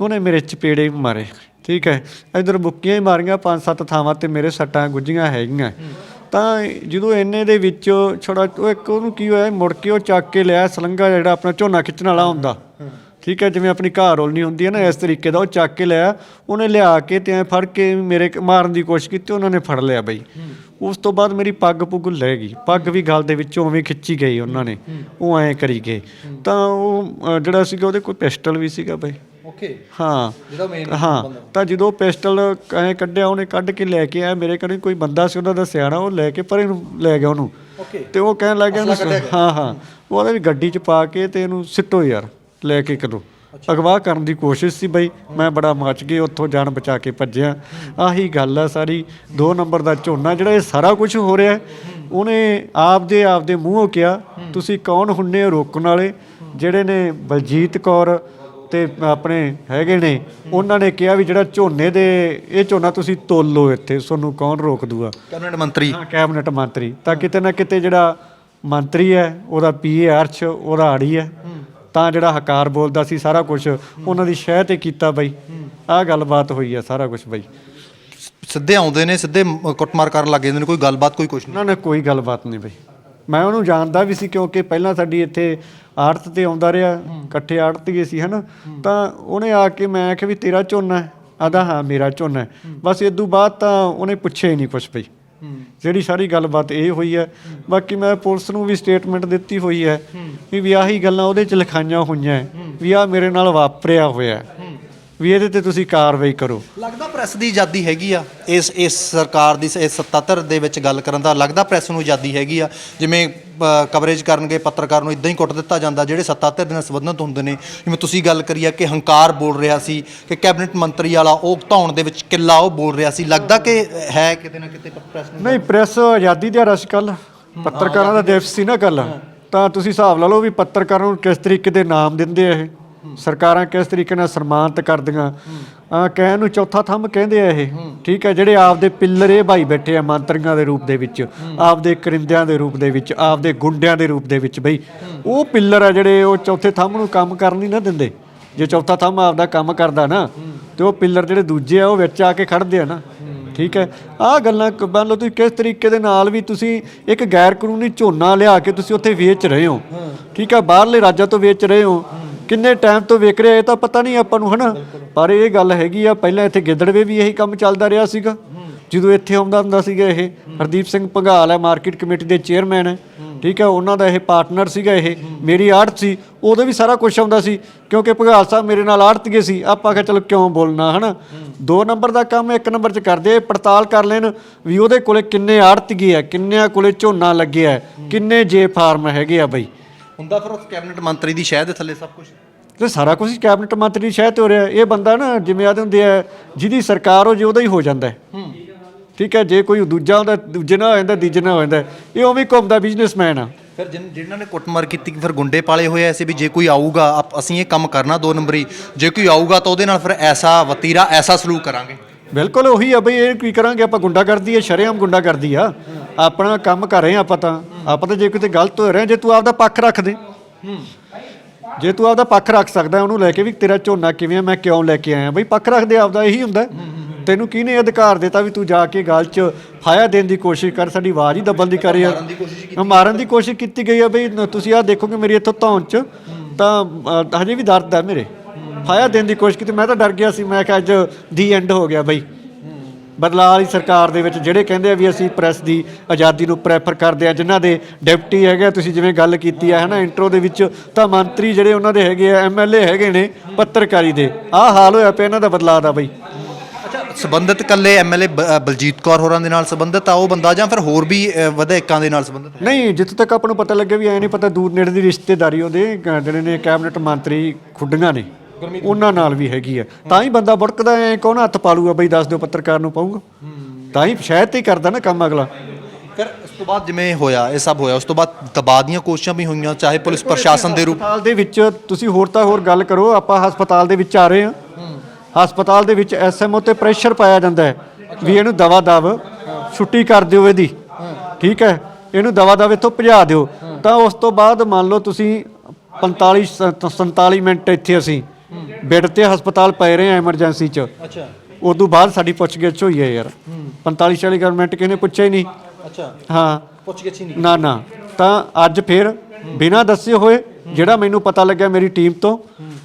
ਉਹਨੇ ਮੇਰੇ ਚਪੇੜੇ ਵੀ ਮਾਰੇ। ਠੀਕ ਹੈ, ਇਧਰ ਬੁੱਕੀਆਂ ਹੀ ਮਾਰੀਆਂ, ਪੰਜ ਸੱਤ ਥਾਵਾਂ ਤੇ ਮੇਰੇ ਸੱਟਾਂ ਗੁੱਜੀਆਂ ਹੈਗੀਆਂ। ਤਾਂ ਜਦੋਂ ਇੰਨੇ ਦੇ ਵਿੱਚ ਛੋੜਾ ਉਹ ਇੱਕ ਉਹਨੂੰ ਕੀ ਹੋਇਆ, ਮੁੜ ਕੇ ਉਹ ਚੱਕ ਕੇ ਲਿਆ, ਸਲੰਗਾ ਜਿਹੜਾ ਆਪਣਾ ਝੋਨਾ ਖਿੱਚਣ ਵਾਲਾ ਹੁੰਦਾ। ਠੀਕ ਹੈ ਜਿਵੇਂ ਆਪਣੀ ਘਾਹ ਰੋਲਣੀ ਹੁੰਦੀ ਹੈ ਨਾ ਇਸ ਤਰੀਕੇ ਦਾ ਉਹ ਚੱਕ ਕੇ ਲਿਆ ਉਹਨੇ ਲਿਆ ਕੇ ਤੇ ਐਂ ਫੜ ਕੇ ਮੇਰੇ ਮਾਰਨ ਦੀ ਕੋਸ਼ਿਸ਼ ਕੀਤੀ ਉਹਨਾਂ ਨੇ ਫੜ ਲਿਆ ਬਈ। ਉਸ ਤੋਂ ਬਾਅਦ ਮੇਰੀ ਪੱਗ ਪੁੱਗ ਲੈ ਗਈ। ਪੱਗ ਵੀ ਗਲ ਦੇ ਵਿੱਚੋਂ ਉਵੇਂ ਖਿੱਚੀ ਗਈ ਉਹਨਾਂ ਨੇ। ਉਹ ਐਂ ਕਰੀ ਗਏ। ਤਾਂ ਉਹ ਜਿਹੜਾ ਸੀਗਾ ਉਹਦੇ ਕੋਲ ਪਿਸਟਲ ਵੀ ਸੀਗਾ ਬਈ। ਓਕੇ। ਹਾਂ। ਜਿਹੜਾ ਮੇਨ ਹਾਂ। ਤਾਂ ਜਦੋਂ ਪਿਸਟਲ ਐ ਕੱਢਿਆ ਉਹਨੇ ਕੱਢ ਕੇ ਲੈ ਕੇ ਆਇਆ। ਮੇਰੇ ਕੋਲ ਕੋਈ ਬੰਦਾ ਸੀ ਉਹਨਾਂ ਦਾ ਸਿਆਣਾ ਉਹ ਲੈ ਕੇ ਪਰੇ ਨੂੰ ਲੈ ਗਿਆ ਉਹਨੂੰ। ਓਕੇ। ਤੇ ਉਹ ਕਹਿਣ ਲੱਗ ਗਿਆ ਹਾਂ ਹਾਂ। ਉਹ ਉਹਦੇ ਵੀ ਗੱਡੀ 'ਚ ਪਾ ਕੇ ਤੇ ਇਹਨੂੰ ਸਿੱਟੋ ਯਾਰ। ਲੈ ਕੇ ਕਰੋ ਅਗਵਾ ਕਰਨ ਦੀ ਕੋਸ਼ਿਸ਼ ਸੀ ਬਈ ਮੈਂ ਬੜਾ ਮੱਚ ਗਿਆ ਉੱਥੋਂ ਜਾਨ ਬਚਾ ਕੇ ਭੱਜਿਆ। ਆਹੀ ਗੱਲ ਆ ਸਾਰੀ। 2 ਨੰਬਰ ਦਾ ਝੋਨਾ ਜਿਹੜਾ ਇਹ ਸਾਰਾ ਕੁਝ ਹੋ ਰਿਹਾ ਉਹਨੇ ਆਪਦੇ ਆਪਦੇ ਮੂੰਹੋਂ ਕਿਹਾ ਤੁਸੀਂ ਕੌਣ ਹੁੰਨੇ ਹੋ ਰੋਕਣ ਵਾਲੇ? ਜਿਹੜੇ ਨੇ ਬਲਜੀਤ ਕੌਰ ਤੇ ਆਪਣੇ ਹੈਗੇ ਨੇ ਉਹਨਾਂ ਨੇ ਕਿਹਾ ਵੀ ਜਿਹੜਾ ਝੋਨੇ ਦੇ ਇਹ ਝੋਨਾ ਤੁਸੀਂ ਤੋਲ ਲਓ ਇੱਥੇ ਤੁਹਾਨੂੰ ਕੌਣ ਰੋਕ ਦੂਗਾ? ਕੈਬਨਿਟ ਮੰਤਰੀ। ਹਾਂ ਕੈਬਨਿਟ ਮੰਤਰੀ। ਤਾਂ ਕਿਤੇ ਨਾ ਕਿਤੇ ਜਿਹੜਾ ਮੰਤਰੀ ਹੈ ਉਹਦਾ ਪੀਏ ਅਰਸ਼ ਉਹਦਾ ਆੜੀ ਹੈ। ਤਾਂ ਜਿਹੜਾ ਹਕਾਰ ਬੋਲਦਾ ਸੀ ਸਾਰਾ ਕੁਝ ਉਹਨਾਂ ਦੀ ਸ਼ਹਿ ਤੇ ਕੀਤਾ ਬਈ। ਆਹ ਗੱਲਬਾਤ ਹੋਈ ਹੈ ਸਾਰਾ ਕੁਝ ਬਈ। ਸਿੱਧੇ ਆਉਂਦੇ ਨੇ ਸਿੱਧੇ ਕੁੱਟਮਾਰ ਕਰਨ ਲੱਗ ਜਾਂਦੇ ਨੇ ਕੋਈ ਗੱਲਬਾਤ ਕੋਈ ਕੁਛ ਨਹੀਂ ਉਹਨਾਂ ਨੇ ਕੋਈ ਗੱਲਬਾਤ ਨਹੀਂ ਬਈ। ਮੈਂ ਉਹਨੂੰ ਜਾਣਦਾ ਵੀ ਸੀ ਕਿਉਂਕਿ ਪਹਿਲਾਂ ਸਾਡੀ ਇੱਥੇ ਆੜਤ ਤੇ ਆਉਂਦਾ ਰਿਹਾ ਇਕੱਠੇ ਆੜਤੀਏ ਸੀ ਹਨਾ? ਤਾਂ ਉਹਨੇ ਆ ਕੇ ਮੈਂ ਆਖਿਆ ਵੀ ਤੇਰਾ ਝੋਨਾ ਹੈ। ਆਦਾ ਹਾਂ ਮੇਰਾ ਝੋਨਾ ਹੈ। ਬਸ ਇਦੋਂ ਬਾਅਦ ਤਾਂ ਉਹਨੇ ਪੁੱਛਿਆ ਹੀ ਨਹੀਂ ਕੁਛ ਬਈ। ਜਿਹੜੀ ਸਾਰੀ ਗੱਲਬਾਤ ਇਹ ਹੋਈ ਹੈ। ਬਾਕੀ ਮੈਂ ਪੁਲਿਸ ਨੂੰ ਵੀ ਸਟੇਟਮੈਂਟ ਦਿੱਤੀ ਹੋਈ ਹੈ ਵੀ ਆਹੀ ਗੱਲਾਂ ਉਹਦੇ ਚ ਲਿਖਾਈਆਂ ਹੋਈਆਂ ਵੀ ਆ ਮੇਰੇ ਨਾਲ ਵਾਪਰਿਆ ਹੋਇਆ। ਵੀ ਇਹਦੇ ਤੇ ਤੁਸੀਂ ਕਾਰਵਾਈ ਕਰੋ। ਲੱਗਦਾ ਪ੍ਰੈਸ ਦੀ ਆਜ਼ਾਦੀ ਹੈਗੀ ਆ। ਇਸ ਇਸ ਸਰਕਾਰ ਦੀ ਇਸ ਸੱਤਾ ਧਿਰ ਦੇ ਵਿੱਚ ਗੱਲ ਕਰਨ ਦਾ ਲੱਗਦਾ ਪ੍ਰੈਸ ਨੂੰ ਆਜ਼ਾਦੀ ਹੈਗੀ ਆ। ਜਿਵੇਂ ਕਵਰੇਜ ਕਰਨਗੇ ਪੱਤਰਕਾਰ ਨੂੰ ਇਦਾਂ ਹੀ ਕੁੱਟ ਦਿੱਤਾ ਜਾਂਦਾ ਜਿਹੜੇ ਸੱਤਾ ਧਿਰ ਦੇ ਨਾਲ ਸੰਬੰਧਿਤ ਹੁੰਦੇ ਨੇ। ਜਿਵੇਂ ਤੁਸੀਂ ਗੱਲ ਕਰੀ ਆ ਕਿ ਹੰਕਾਰ ਬੋਲ ਰਿਹਾ ਸੀ ਕਿ ਕੈਬਨਿਟ ਮੰਤਰੀ ਵਾਲਾ ਉਹ ਧੌਣ ਦੇ ਵਿੱਚ ਕਿੱਲਾ ਉਹ ਬੋਲ ਰਿਹਾ ਸੀ। ਲੱਗਦਾ ਕਿ ਹੈ ਕਿਤੇ ਨਾ ਕਿਤੇ ਪ੍ਰੈਸ ਨੂੰ ਨਹੀਂ ਪ੍ਰੈਸ ਆਜ਼ਾਦੀ ਦਿਹਾੜਾ ਸੀ ਕੱਲ ਪੱਤਰਕਾਰਾਂ ਦਾ ਦਿਵਸ ਸੀ ਨਾ ਕੱਲ ਤਾਂ ਤੁਸੀਂ ਹਿਸਾਬ ਲਾ ਲਓ ਵੀ ਪੱਤਰਕਾਰਾਂ ਨੂੰ ਕਿਸ ਤਰੀਕੇ ਦੇ ਨਾਮ ਦਿੰਦੇ ਆ ਇਹ। ਸਰਕਾਰਾਂ ਕਿਸ ਤਰੀਕੇ ਨਾਲ ਸਨਮਾਨਿਤ ਕਰਦੀਆਂ? ਆ ਕਹਿਣ ਨੂੰ ਚੌਥਾ ਥੰਮ ਕਹਿੰਦੇ ਆ ਇਹ। ਠੀਕ ਹੈ, ਜਿਹੜੇ ਆਪਦੇ ਪਿੱਲਰ ਇਹ ਭਾਈ ਬੈਠੇ ਆ ਮੰਤਰੀਆਂ ਦੇ ਰੂਪ ਦੇ ਵਿੱਚ, ਆਪਦੇ ਕਰਿੰਦਿਆਂ ਦੇ ਰੂਪ ਦੇ ਵਿੱਚ, ਆਪਦੇ ਗੁੰਡਿਆਂ ਦੇ ਰੂਪ ਦੇ ਵਿੱਚ ਬਈ, ਉਹ ਪਿੱਲਰ ਆ ਜਿਹੜੇ ਉਹ ਚੌਥੇ ਥੰਮ ਨੂੰ ਕੰਮ ਕਰਨ ਨਹੀਂ ਨਾ ਦਿੰਦੇ। ਜੇ ਚੌਥਾ ਥੰਮ ਆਪਦਾ ਕੰਮ ਕਰਦਾ ਨਾ, ਤੇ ਉਹ ਪਿੱਲਰ ਜਿਹੜੇ ਦੂਜੇ ਆ, ਉਹ ਵਿੱਚ ਆ ਕੇ ਖੜਦੇ ਆ ਨਾ। ਠੀਕ ਹੈ, ਆਹ ਗੱਲਾਂ ਮੰਨ ਲਓ ਤੁਸੀਂ ਕਿਸ ਤਰੀਕੇ ਦੇ ਨਾਲ ਵੀ ਤੁਸੀਂ ਇੱਕ ਗੈਰ ਕਾਨੂੰਨੀ ਝੋਨਾ ਲਿਆ ਕੇ ਤੁਸੀਂ ਉੱਥੇ ਵੇਚ ਰਹੇ ਹੋ। ਠੀਕ ਹੈ, ਬਾਹਰਲੇ ਰਾਜਾਂ ਤੋਂ ਵੇਚ ਰਹੇ ਹੋ। ਕਿੰਨੇ ਟਾਈਮ ਤੋਂ ਵਿਕ ਰਿਹਾ ਇਹ ਤਾਂ ਪਤਾ ਨਹੀਂ ਆਪਾਂ ਨੂੰ ਹਨਾ। ਪਰ ਇਹ ਗੱਲ ਹੈਗੀ ਆ ਪਹਿਲਾਂ ਇੱਥੇ ਗਿੱਦੜਵੇ ਵੀ ਇਹੀ ਕੰਮ ਚੱਲਦਾ ਰਿਹਾ ਸੀਗਾ। ਜਦੋਂ ਇੱਥੇ ਆਉਂਦਾ ਹੁੰਦਾ ਸੀਗਾ ਇਹ ਹਰਦੀਪ ਸਿੰਘ ਭੰਗਾਲ ਹੈ ਮਾਰਕੀਟ ਕਮੇਟੀ ਦੇ ਚੇਅਰਮੈਨ ਹੈ। ਠੀਕ ਹੈ ਉਹਨਾਂ ਦਾ ਇਹ ਪਾਰਟਨਰ ਸੀਗਾ ਇਹ ਮੇਰੀ ਆੜਤ ਸੀ ਉਹਦੇ ਵੀ ਸਾਰਾ ਕੁਝ ਆਉਂਦਾ ਸੀ ਕਿਉਂਕਿ ਭੰਗਾਲ ਸਾਹਿਬ ਮੇਰੇ ਨਾਲ ਆੜਤੀਏ ਸੀ ਆਪਾਂ ਕਿਹਾ ਚਲੋ ਕਿਉਂ ਬੋਲਣਾ ਹਨਾ। ਦੋ ਨੰਬਰ ਦਾ ਕੰਮ ਇੱਕ ਨੰਬਰ 'ਚ ਕਰਦੇ ਇਹ ਪੜਤਾਲ ਕਰ ਲੈਣ ਵੀ ਉਹਦੇ ਕੋਲੇ ਕਿੰਨੇ ਆੜਤੀਏ ਆ ਕਿੰਨਿਆਂ ਕੋਲੇ ਝੋਨਾ ਲੱਗਿਆ ਕਿੰਨੇ ਜੇ ਫਾਰਮ ਹੈਗੇ ਆ ਬਈ। ਹੁੰਦਾ ਫਿਰ ਉਸ ਕੈਬਨਿਟ ਮੰਤਰੀ ਦੀ ਸ਼ਹਿ ਦੇ ਥੱਲੇ ਸਭ ਕੁਝ ਤੇ ਸਾਰਾ ਕੁਝ ਕੈਬਨਿਟ ਮੰਤਰੀ ਦੀ ਸ਼ਹਿ ਤੇ ਹੋ ਰਿਹਾ। ਇਹ ਬੰਦਾ ਨਾ ਜਿਵੇਂ ਆਦੇ ਹੁੰਦੇ ਆ ਜਿਹਦੀ ਸਰਕਾਰ ਹੋ ਜੇ ਉਹਦਾ ਹੀ ਹੋ ਜਾਂਦਾ ਹੈ। ਠੀਕ ਹੈ ਜੇ ਕੋਈ ਦੂਜਾ ਹੁੰਦਾ ਦੂਜੇ ਨਾਲ ਹੋ ਜਾਂਦਾ ਤੀਜੇ ਨਾਲ ਹੋ ਜਾਂਦਾ ਇਹ ਉਵੇਂ ਘੁੰਮਦਾ ਬਿਜ਼ਨਸਮੈਨ ਆ। ਫਿਰ ਜਿਨ- ਜਿਨ੍ਹਾਂ ਨੇ ਕੁੱਟਮਾਰ ਕੀਤੀ ਫਿਰ ਗੁੰਡੇ ਪਾਲੇ ਹੋਏ ਐਸੇ ਵੀ ਜੇ ਕੋਈ ਆਊਗਾ ਅਸੀਂ ਇਹ ਕੰਮ ਕਰਨਾ ਦੋ ਨੰਬਰੀ। ਜੇ ਕੋਈ ਆਊਗਾ ਤਾਂ ਉਹਦੇ ਨਾਲ ਫਿਰ ਐਸਾ ਵਤੀਰਾ ਐਸਾ ਸਲੂਕ ਕਰਾਂਗੇ। ਬਿਲਕੁਲ ਉਹੀ ਆ ਬਈ ਇਹ ਕੀ ਕਰਾਂਗੇ? ਆਪਾਂ ਗੁੰਡਾ ਕਰਦੀ ਹੈ ਸ਼ਰੇਆਮ ਗੁੰਡਾ ਕਰਦੀ ਆ। ਆਪਣਾ ਕੰਮ ਕਰ ਰਹੇ ਆ ਆਪਾਂ ਤਾਂ। ਆਪਾਂ ਤਾਂ ਜੇ ਕਿਤੇ ਗਲਤ ਹੋ ਰਿਹਾ ਜੇ ਤੂੰ ਆਪਦਾ ਪੱਖ ਰੱਖ ਦੇ। ਜੇ ਤੂੰ ਆਪਦਾ ਪੱਖ ਰੱਖ ਸਕਦਾ ਉਹਨੂੰ ਲੈ ਕੇ ਵੀ ਤੇਰਾ ਝੋਨਾ ਕਿਵੇਂ ਆ, ਮੈਂ ਕਿਉਂ ਲੈ ਕੇ ਆਇਆ। ਬਈ ਪੱਖ ਰੱਖਦੇ ਆਪਦਾ ਇਹੀ ਹੁੰਦਾ। ਤੈਨੂੰ ਕਿਹਨੇ ਅਧਿਕਾਰ ਦਿੱਤਾ ਵੀ ਤੂੰ ਜਾ ਕੇ ਗੱਲ 'ਚ ਫਾਇਆ ਦੇਣ ਦੀ ਕੋਸ਼ਿਸ਼ ਕਰ ਸਾਡੀ ਆਵਾਜ਼ ਹੀ ਦੱਬਣ ਦੀ ਕਰੀ ਆ। ਮਾਰਨ ਦੀ ਕੋਸ਼ਿਸ਼ ਕੀਤੀ। ਗਈ ਆ ਬਈ ਤੁਸੀਂ ਆ ਦੇਖੋਗੇ ਮੇਰੀ ਇੱਥੋਂ ਧੌਣ 'ਚ ਤਾਂ ਹਜੇ ਵੀ ਦਰਦ ਆ ਮੇਰੇ। ਫਾਇਆ ਦੇਣ ਦੀ ਕੋਸ਼ਿਸ਼ ਕੀਤੀ ਮੈਂ ਤਾਂ ਡਰ ਗਿਆ ਸੀ ਮੈਂ ਕਿਹਾ ਅੱਜ ਦੀ ਐਂਡ ਹੋ ਗਿਆ ਬਈ। ਬਦਲਾਅ ਵਾਲੀ ਸਰਕਾਰ ਦੇ ਵਿੱਚ ਜਿਹੜੇ ਕਹਿੰਦੇ ਆ ਵੀ ਅਸੀਂ ਪ੍ਰੈਸ ਦੀ ਆਜ਼ਾਦੀ ਨੂੰ ਪ੍ਰੈਫਰ ਕਰਦੇ ਆ ਜਿਨ੍ਹਾਂ ਦੇ ਡਿਪਟੀ ਹੈਗੇ ਤੁਸੀਂ ਜਿਵੇਂ ਗੱਲ ਕੀਤੀ ਆ ਹਨਾ ਇੰਟਰੋ ਦੇ ਵਿੱਚ ਤਾਂ ਮੰਤਰੀ ਜਿਹੜੇ ਉਹਨਾਂ ਦੇ ਹੈਗੇ ਆ ਐਮਐਲਏ ਹੈਗੇ ਨੇ ਪੱਤਰਕਾਰੀ ਦੇ। ਆਹ ਹਾਲ ਹੋਇਆ ਪਿਆ ਇਹਨਾਂ ਦਾ ਬਦਲਾਅ ਦਾ ਬਈ। ਸੰਬੰਧਿਤ ਕੱਲੇ ਐਮਐਲਏ ਬਲਜੀਤ ਕੌਰ ਹੋਰਾਂ ਦੇ ਨਾਲ ਸੰਬੰਧਿਤ ਆ ਉਹ ਬੰਦਾ ਜਾਂ ਫਿਰ ਹੋਰ ਵੀ ਵਿਧਾਇਕਾਂ ਦੇ ਨਾਲ ਸੰਬੰਧਿਤ ਨਹੀਂ ਜਿੱਥੇ ਤੱਕ ਆਪਾਂ ਨੂੰ ਪਤਾ ਲੱਗਿਆ ਵੀ ਐ ਨਹੀਂ ਪਤਾ ਦੂਰ ਨੇੜੇ ਦੀ ਰਿਸ਼ਤੇਦਾਰੀ ਉਹਦੇ ਜਿਹੜੇ ਨੇ ਕੈਬਨਿਟ ਮੰਤਰੀ ਖੁੱਡੀਆਂ ਨੇ। ਉਹਨਾਂ ਨਾਲ ਵੀ ਹੈਗੀ ਆ। ਤਾਂ ਹੀ ਬੰਦਾ ਬੁੜਕਦਾ ਐ ਕੌਣ ਹੱਥ ਪਾਲੂਗਾ ਬਈ ਦੱਸ ਦਿਓ ਪੱਤਰਕਾਰ ਨੂੰ ਪਾਊਗਾ। ਤਾਂ ਹੀ ਸ਼ਾਇਦ ਤੇ ਹੀ ਕਰਦਾ ਨਾ ਕੰਮ ਅਗਲਾ। ਫਿਰ ਉਸ ਤੋਂ ਬਾਅਦ ਜਿਵੇਂ ਹੋਇਆ ਇਹ ਸਭ ਹੋਇਆ ਉਸ ਤੋਂ ਬਾਅਦ ਦਬਾਅ ਦੀਆਂ ਕੋਸ਼ਿਸ਼ਾਂ ਵੀ ਹੋਈਆਂ ਚਾਹੇ ਪੁਲਿਸ ਪ੍ਰਸ਼ਾਸਨ ਦੇ ਰੂਪ ਹਸਪਤਾਲ ਦੇ ਵਿੱਚ ਤੁਸੀਂ ਹੋਰ ਤਾਂ ਹੋਰ ਗੱਲ ਕਰੋ ਆਪਾਂ ਹਸਪਤਾਲ ਦੇ ਵਿੱਚ ਆ ਰਹੇ ਹਾਂ। ਹਸਪਤਾਲ ਦੇ ਵਿੱਚ ਐਸਐਮਓ ਤੇ ਪ੍ਰੈਸ਼ਰ ਪਾਇਆ ਜਾਂਦਾ ਹੈ ਵੀ ਇਹਨੂੰ ਦਵਾ ਦਵ ਛੁੱਟੀ ਕਰ ਦਿਓ ਇਹਦੀ। ਠੀਕ ਹੈ ਇਹਨੂੰ ਦਵਾ ਦਵ ਇੱਥੋਂ ਭਜਾ ਦਿਓ। ਤਾਂ ਉਸ ਤੋਂ ਬਾਅਦ ਮੰਨ ਲਓ ਤੁਸੀਂ 45 ਸ- 47 ਮਿੰਟ ਇੱਥੇ ਅਸੀਂ ਬੈੱਡ ਤੇ ਹਸਪਤਾਲ ਪਏ ਰਹੇ ਹਾਂ ਐਮਰਜੈਂਸੀ 'ਚ। ਅੱਛਾ। ਉਦੋਂ ਬਾਅਦ ਸਾਡੀ ਪੁੱਛਗਿੱਛ ਹੋਈ ਹੈ ਯਾਰ। 45 40 ਮਿੰਟ ਕਿਹਨੇ ਪੁੱਛਿਆ ਹੀ ਨਹੀਂ। ਅੱਛਾ। ਹਾਂ। ਪੁੱਛ ਗਿੱਛ ਹੀ ਨਹੀਂ। ਨਾ ਨਾ। ਤਾਂ ਅੱਜ ਫਿਰ ਬਿਨਾਂ ਦੱਸੇ ਹੋਏ ਜਿਹੜਾ ਮੈਨੂੰ ਪਤਾ ਲੱਗਿਆ ਮੇਰੀ ਟੀਮ ਤੋਂ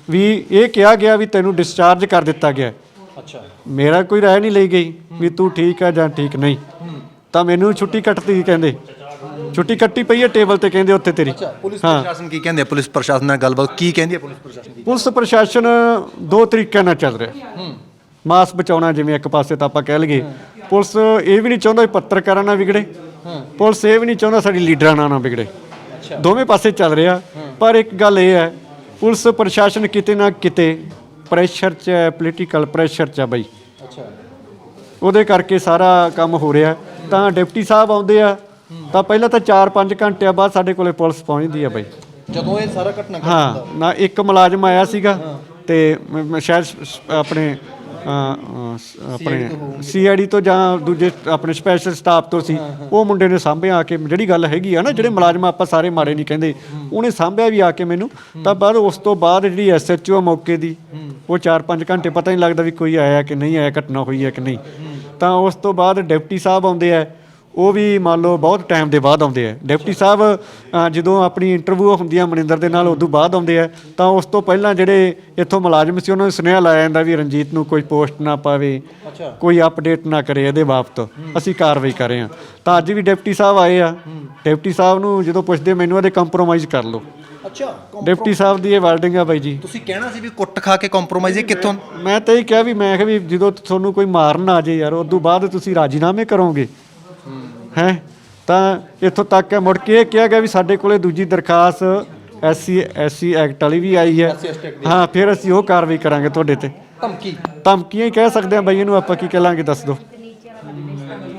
ਵੀ ਇਹ ਕਿਹਾ ਗਿਆ ਵੀ ਤੈਨੂੰ ਡਿਸਚਾਰਜ ਕਰ ਦਿੱਤਾ ਗਿਆ। ਹੈ। ਅੱਛਾ। ਮੇਰਾ ਕੋਈ ਰਾਏ ਨਹੀਂ ਲਈ ਗਈ ਵੀ ਤੂੰ ਠੀਕ ਹੈ ਜਾਂ ਠੀਕ ਨਹੀਂ। ਤਾਂ ਮੈਨੂੰ ਛੁੱਟੀ ਕੱਟਤੀ ਕਹਿੰਦੇ। ਛੁੱਟੀ ਕੱਟੀ ਪਈ ਹੈ ਟੇਬਲ ਤੇ ਕਹਿੰਦੇ ਉੱਥੇ ਤੇਰੀ। ਪੁਲਿਸ ਪ੍ਰਸ਼ਾਸਨ ਕੀ ਕਹਿੰਦੇ ਆ? ਪੁਲਿਸ ਪ੍ਰਸ਼ਾਸਨ ਨਾਲ ਗੱਲਬਾਤ ਕੀ ਕਹਿੰਦੀ ਹੈ ਪੁਲਿਸ ਪ੍ਰਸ਼ਾਸਨ ਦੀ? ਪੁਲਿਸ ਪ੍ਰਸ਼ਾਸਨ ਦੋ ਤਰੀਕਿਆਂ ਨਾਲ ਚੱਲ ਰਿਹਾ। ਮਾਸ ਬਚਾਉਣਾ ਜਿਵੇਂ ਇੱਕ ਪਾਸੇ ਤਾਂ ਆਪਾਂ ਕਹਿ ਲਈਏ। ਪੁਲਿਸ ਇਹ ਵੀ ਨਹੀਂ ਚਾਹੁੰਦਾ ਵੀ ਪੱਤਰਕਾਰਾਂ ਨਾਲ ਵਿਗੜੇ। ਪੁਲਿਸ ਇਹ ਵੀ ਨਹੀਂ ਚਾਹੁੰਦਾ ਸਾਡੀ ਲੀਡਰਾਂ ਨਾਲ ਨਾ ਵਿਗੜੇ। ਦੋਵੇਂ ਪਾਸੇ ਚੱਲ ਰਿਹਾ। ਪਰ ਇੱਕ ਗੱਲ ਇਹ ਹੈ ਪੁਲਿਸ ਪ੍ਰਸ਼ਾਸਨ ਕਿਤੇ ਨਾ ਕਿਤੇ ਪ੍ਰੈਸ਼ਰ 'ਚ ਹੈ ਪੋਲੀਟੀਕਲ ਪ੍ਰੈਸ਼ਰ 'ਚ ਹੈ ਬਈ। ਅੱਛਾ। ਉਹਦੇ ਕਰਕੇ ਸਾਰਾ ਕੰਮ ਹੋ ਰਿਹਾ। ਤਾਂ ਡਿਪਟੀ ਸਾਹਿਬ ਆਉਂਦੇ ਆ ਤਾਂ ਪਹਿਲਾਂ ਤਾਂ 4-5 ਘੰਟਿਆਂ ਬਾਅਦ ਸਾਡੇ ਕੋਲੇ ਪੁਲਿਸ ਪਹੁੰਚਦੀ ਆ ਬਈ। ਜਦੋਂ ਇਹ ਸਾਰਾ ਘਟਨਾ ਹਾਂ ਨਾ ਇੱਕ ਮੁਲਾਜ਼ਮ ਆਇਆ ਸੀਗਾ ਤੇ ਮ- ਮ- ਸ਼ਾਇਦ ਸ- ਸ- ਆਪਣੇ ਅ, ਅ, ਸ- ਆਪਣੇ ਸੀਆਈਡੀ ਤੋਂ ਜਾਂ ਦੂਜੇ ਆਪਣੇ ਸਪੈਸ਼ਲ ਸਟਾਫ ਤੋਂ ਸੀ। ਉਹ ਮੁੰਡੇ ਨੇ ਸਾਂਭਿਆ ਆ ਕੇ ਜਿਹੜੀ ਗੱਲ ਹੈਗੀ ਆ ਨਾ ਜਿਹੜੇ ਮੁਲਾਜ਼ਮ ਆਪਾਂ ਸਾਰੇ ਮਾੜੇ ਨਹੀਂ ਕਹਿੰਦੇ ਉਹਨੇ ਸਾਂਭਿਆ ਵੀ ਆ ਕੇ ਮੈਨੂੰ। ਤਾਂ ਬਾਅਦ ਉਸ ਤੋਂ ਬਾਅਦ ਜਿਹੜੀ ਐਸਐਚਓ ਮੌਕੇ ਦੀ ਉਹ 4-5 ਘੰਟੇ ਪਤਾ ਨਹੀਂ ਲੱਗਦਾ ਵੀ ਕੋਈ ਆਇਆ ਕਿ ਨਹੀਂ ਆਇਆ ਘਟਨਾ ਹੋਈ ਹੈ ਕਿ ਨਹੀਂ। ਤਾਂ ਉਸ ਤੋਂ ਬਾਅਦ ਡਿਪਟੀ ਸਾਹਿਬ ਆਉਂਦੇ ਆ ਉਹ ਵੀ ਮੰਨ ਲਓ ਬਹੁਤ ਟਾਈਮ ਦੇ ਬਾਅਦ ਆਉਂਦੇ ਆ। ਡਿਪਟੀ ਸਾਹਿਬ ਅ, ਜਦੋਂ ਆਪਣੀ ਇੰਟਰਵਿਊ ਹੁੰਦੀ ਆ ਮਨਿੰਦਰ ਦੇ ਨਾਲ ਉਦੋਂ ਬਾਅਦ ਆਉਂਦੇ ਆ। ਤਾਂ ਉਸ ਤੋਂ ਪਹਿਲਾਂ ਜਿਹੜੇ ਇੱਥੋਂ ਮੁਲਾਜ਼ਮ ਸੀ ਉਹਨਾਂ ਨੂੰ ਸੁਨੇਹਾ ਲਾਇਆ ਜਾਂਦਾ ਵੀ ਰਣਜੀਤ ਨੂੰ ਕੋਈ ਪੋਸਟ ਨਾ ਪਾਵੇ ਕੋਈ ਅਪਡੇਟ ਨਾ ਕਰੇ ਇਹਦੇ ਬਾਬਤ। ਅਸੀਂ ਕਾਰਵਾਈ ਕਰ ਰਹੇ ਹਾਂ। ਤਾਂ ਅੱਜ ਵੀ ਡਿਪਟੀ ਸਾਹਿਬ ਆਏ ਆ। ਡਿਪਟੀ ਸਾਹਿਬ ਨੂੰ ਜਦੋਂ ਪੁੱਛਦੇ ਮੈਨੂੰ ਇਹਦੇ ਕੰਪਰੋਮਾਈਜ਼ ਕਰ ਲਓ। ਅੱਛਾ ਡਿਪਟੀ ਸਾਹਿਬ ਦੀ ਇਹ ਵਰਡਿੰਗ ਆ ਬਾਈ ਜੀ। ਤੁਸੀਂ ਕਹਿਣਾ ਸੀ ਵੀ ਕੁੱਟ ਖਾ ਕੇ ਕੰਪਰੋਮਾਈਜ਼ ਇਹ ਕਿੱਥੋਂ ਮੈਂ ਤਾਂ ਇਹ ਕਿਹਾ ਵੀ ਮੈਂ ਕਿਹਾ ਵੀ ਜਦੋਂ ਤੁਹਾਨੂੰ ਕੋਈ ਮਾਰਨ ਆ ਜੇ ਯਾਰ ਉਦੋਂ ਬਾਅਦ ਤੁਸੀਂ ਰਾਜੀਨਾਮੇ ਕਰੋਗੇ। ਹੈ? ਤਾਂ ਇੱਥੋਂ ਤੱਕ ਹੈ ਮੁੜ ਕੇ ਇਹ ਕਿਹਾ ਗਿਆ ਵੀ ਸਾਡੇ ਕੋਲੇ ਦੂਜੀ ਦਰਖਾਸਤ ਐਸਸੀ ਐਸਸੀ ਐਕਟ ਵਾਲੀ ਵੀ ਆਈ ਹੈ। ਹਾਂ ਫਿਰ ਅਸੀਂ ਉਹ ਕਾਰਵਾਈ ਕਰਾਂਗੇ ਤੁਹਾਡੇ ਤੇ। ਧਮਕੀ? ਧਮਕੀਆਂ ਹੀ ਕਹਿ ਸਕਦੇ ਆ ਬਈ ਇਹਨੂੰ ਆਪਾਂ ਕੀ ਕਹਾਂਗੇ ਦੱਸ ਦਿਓ।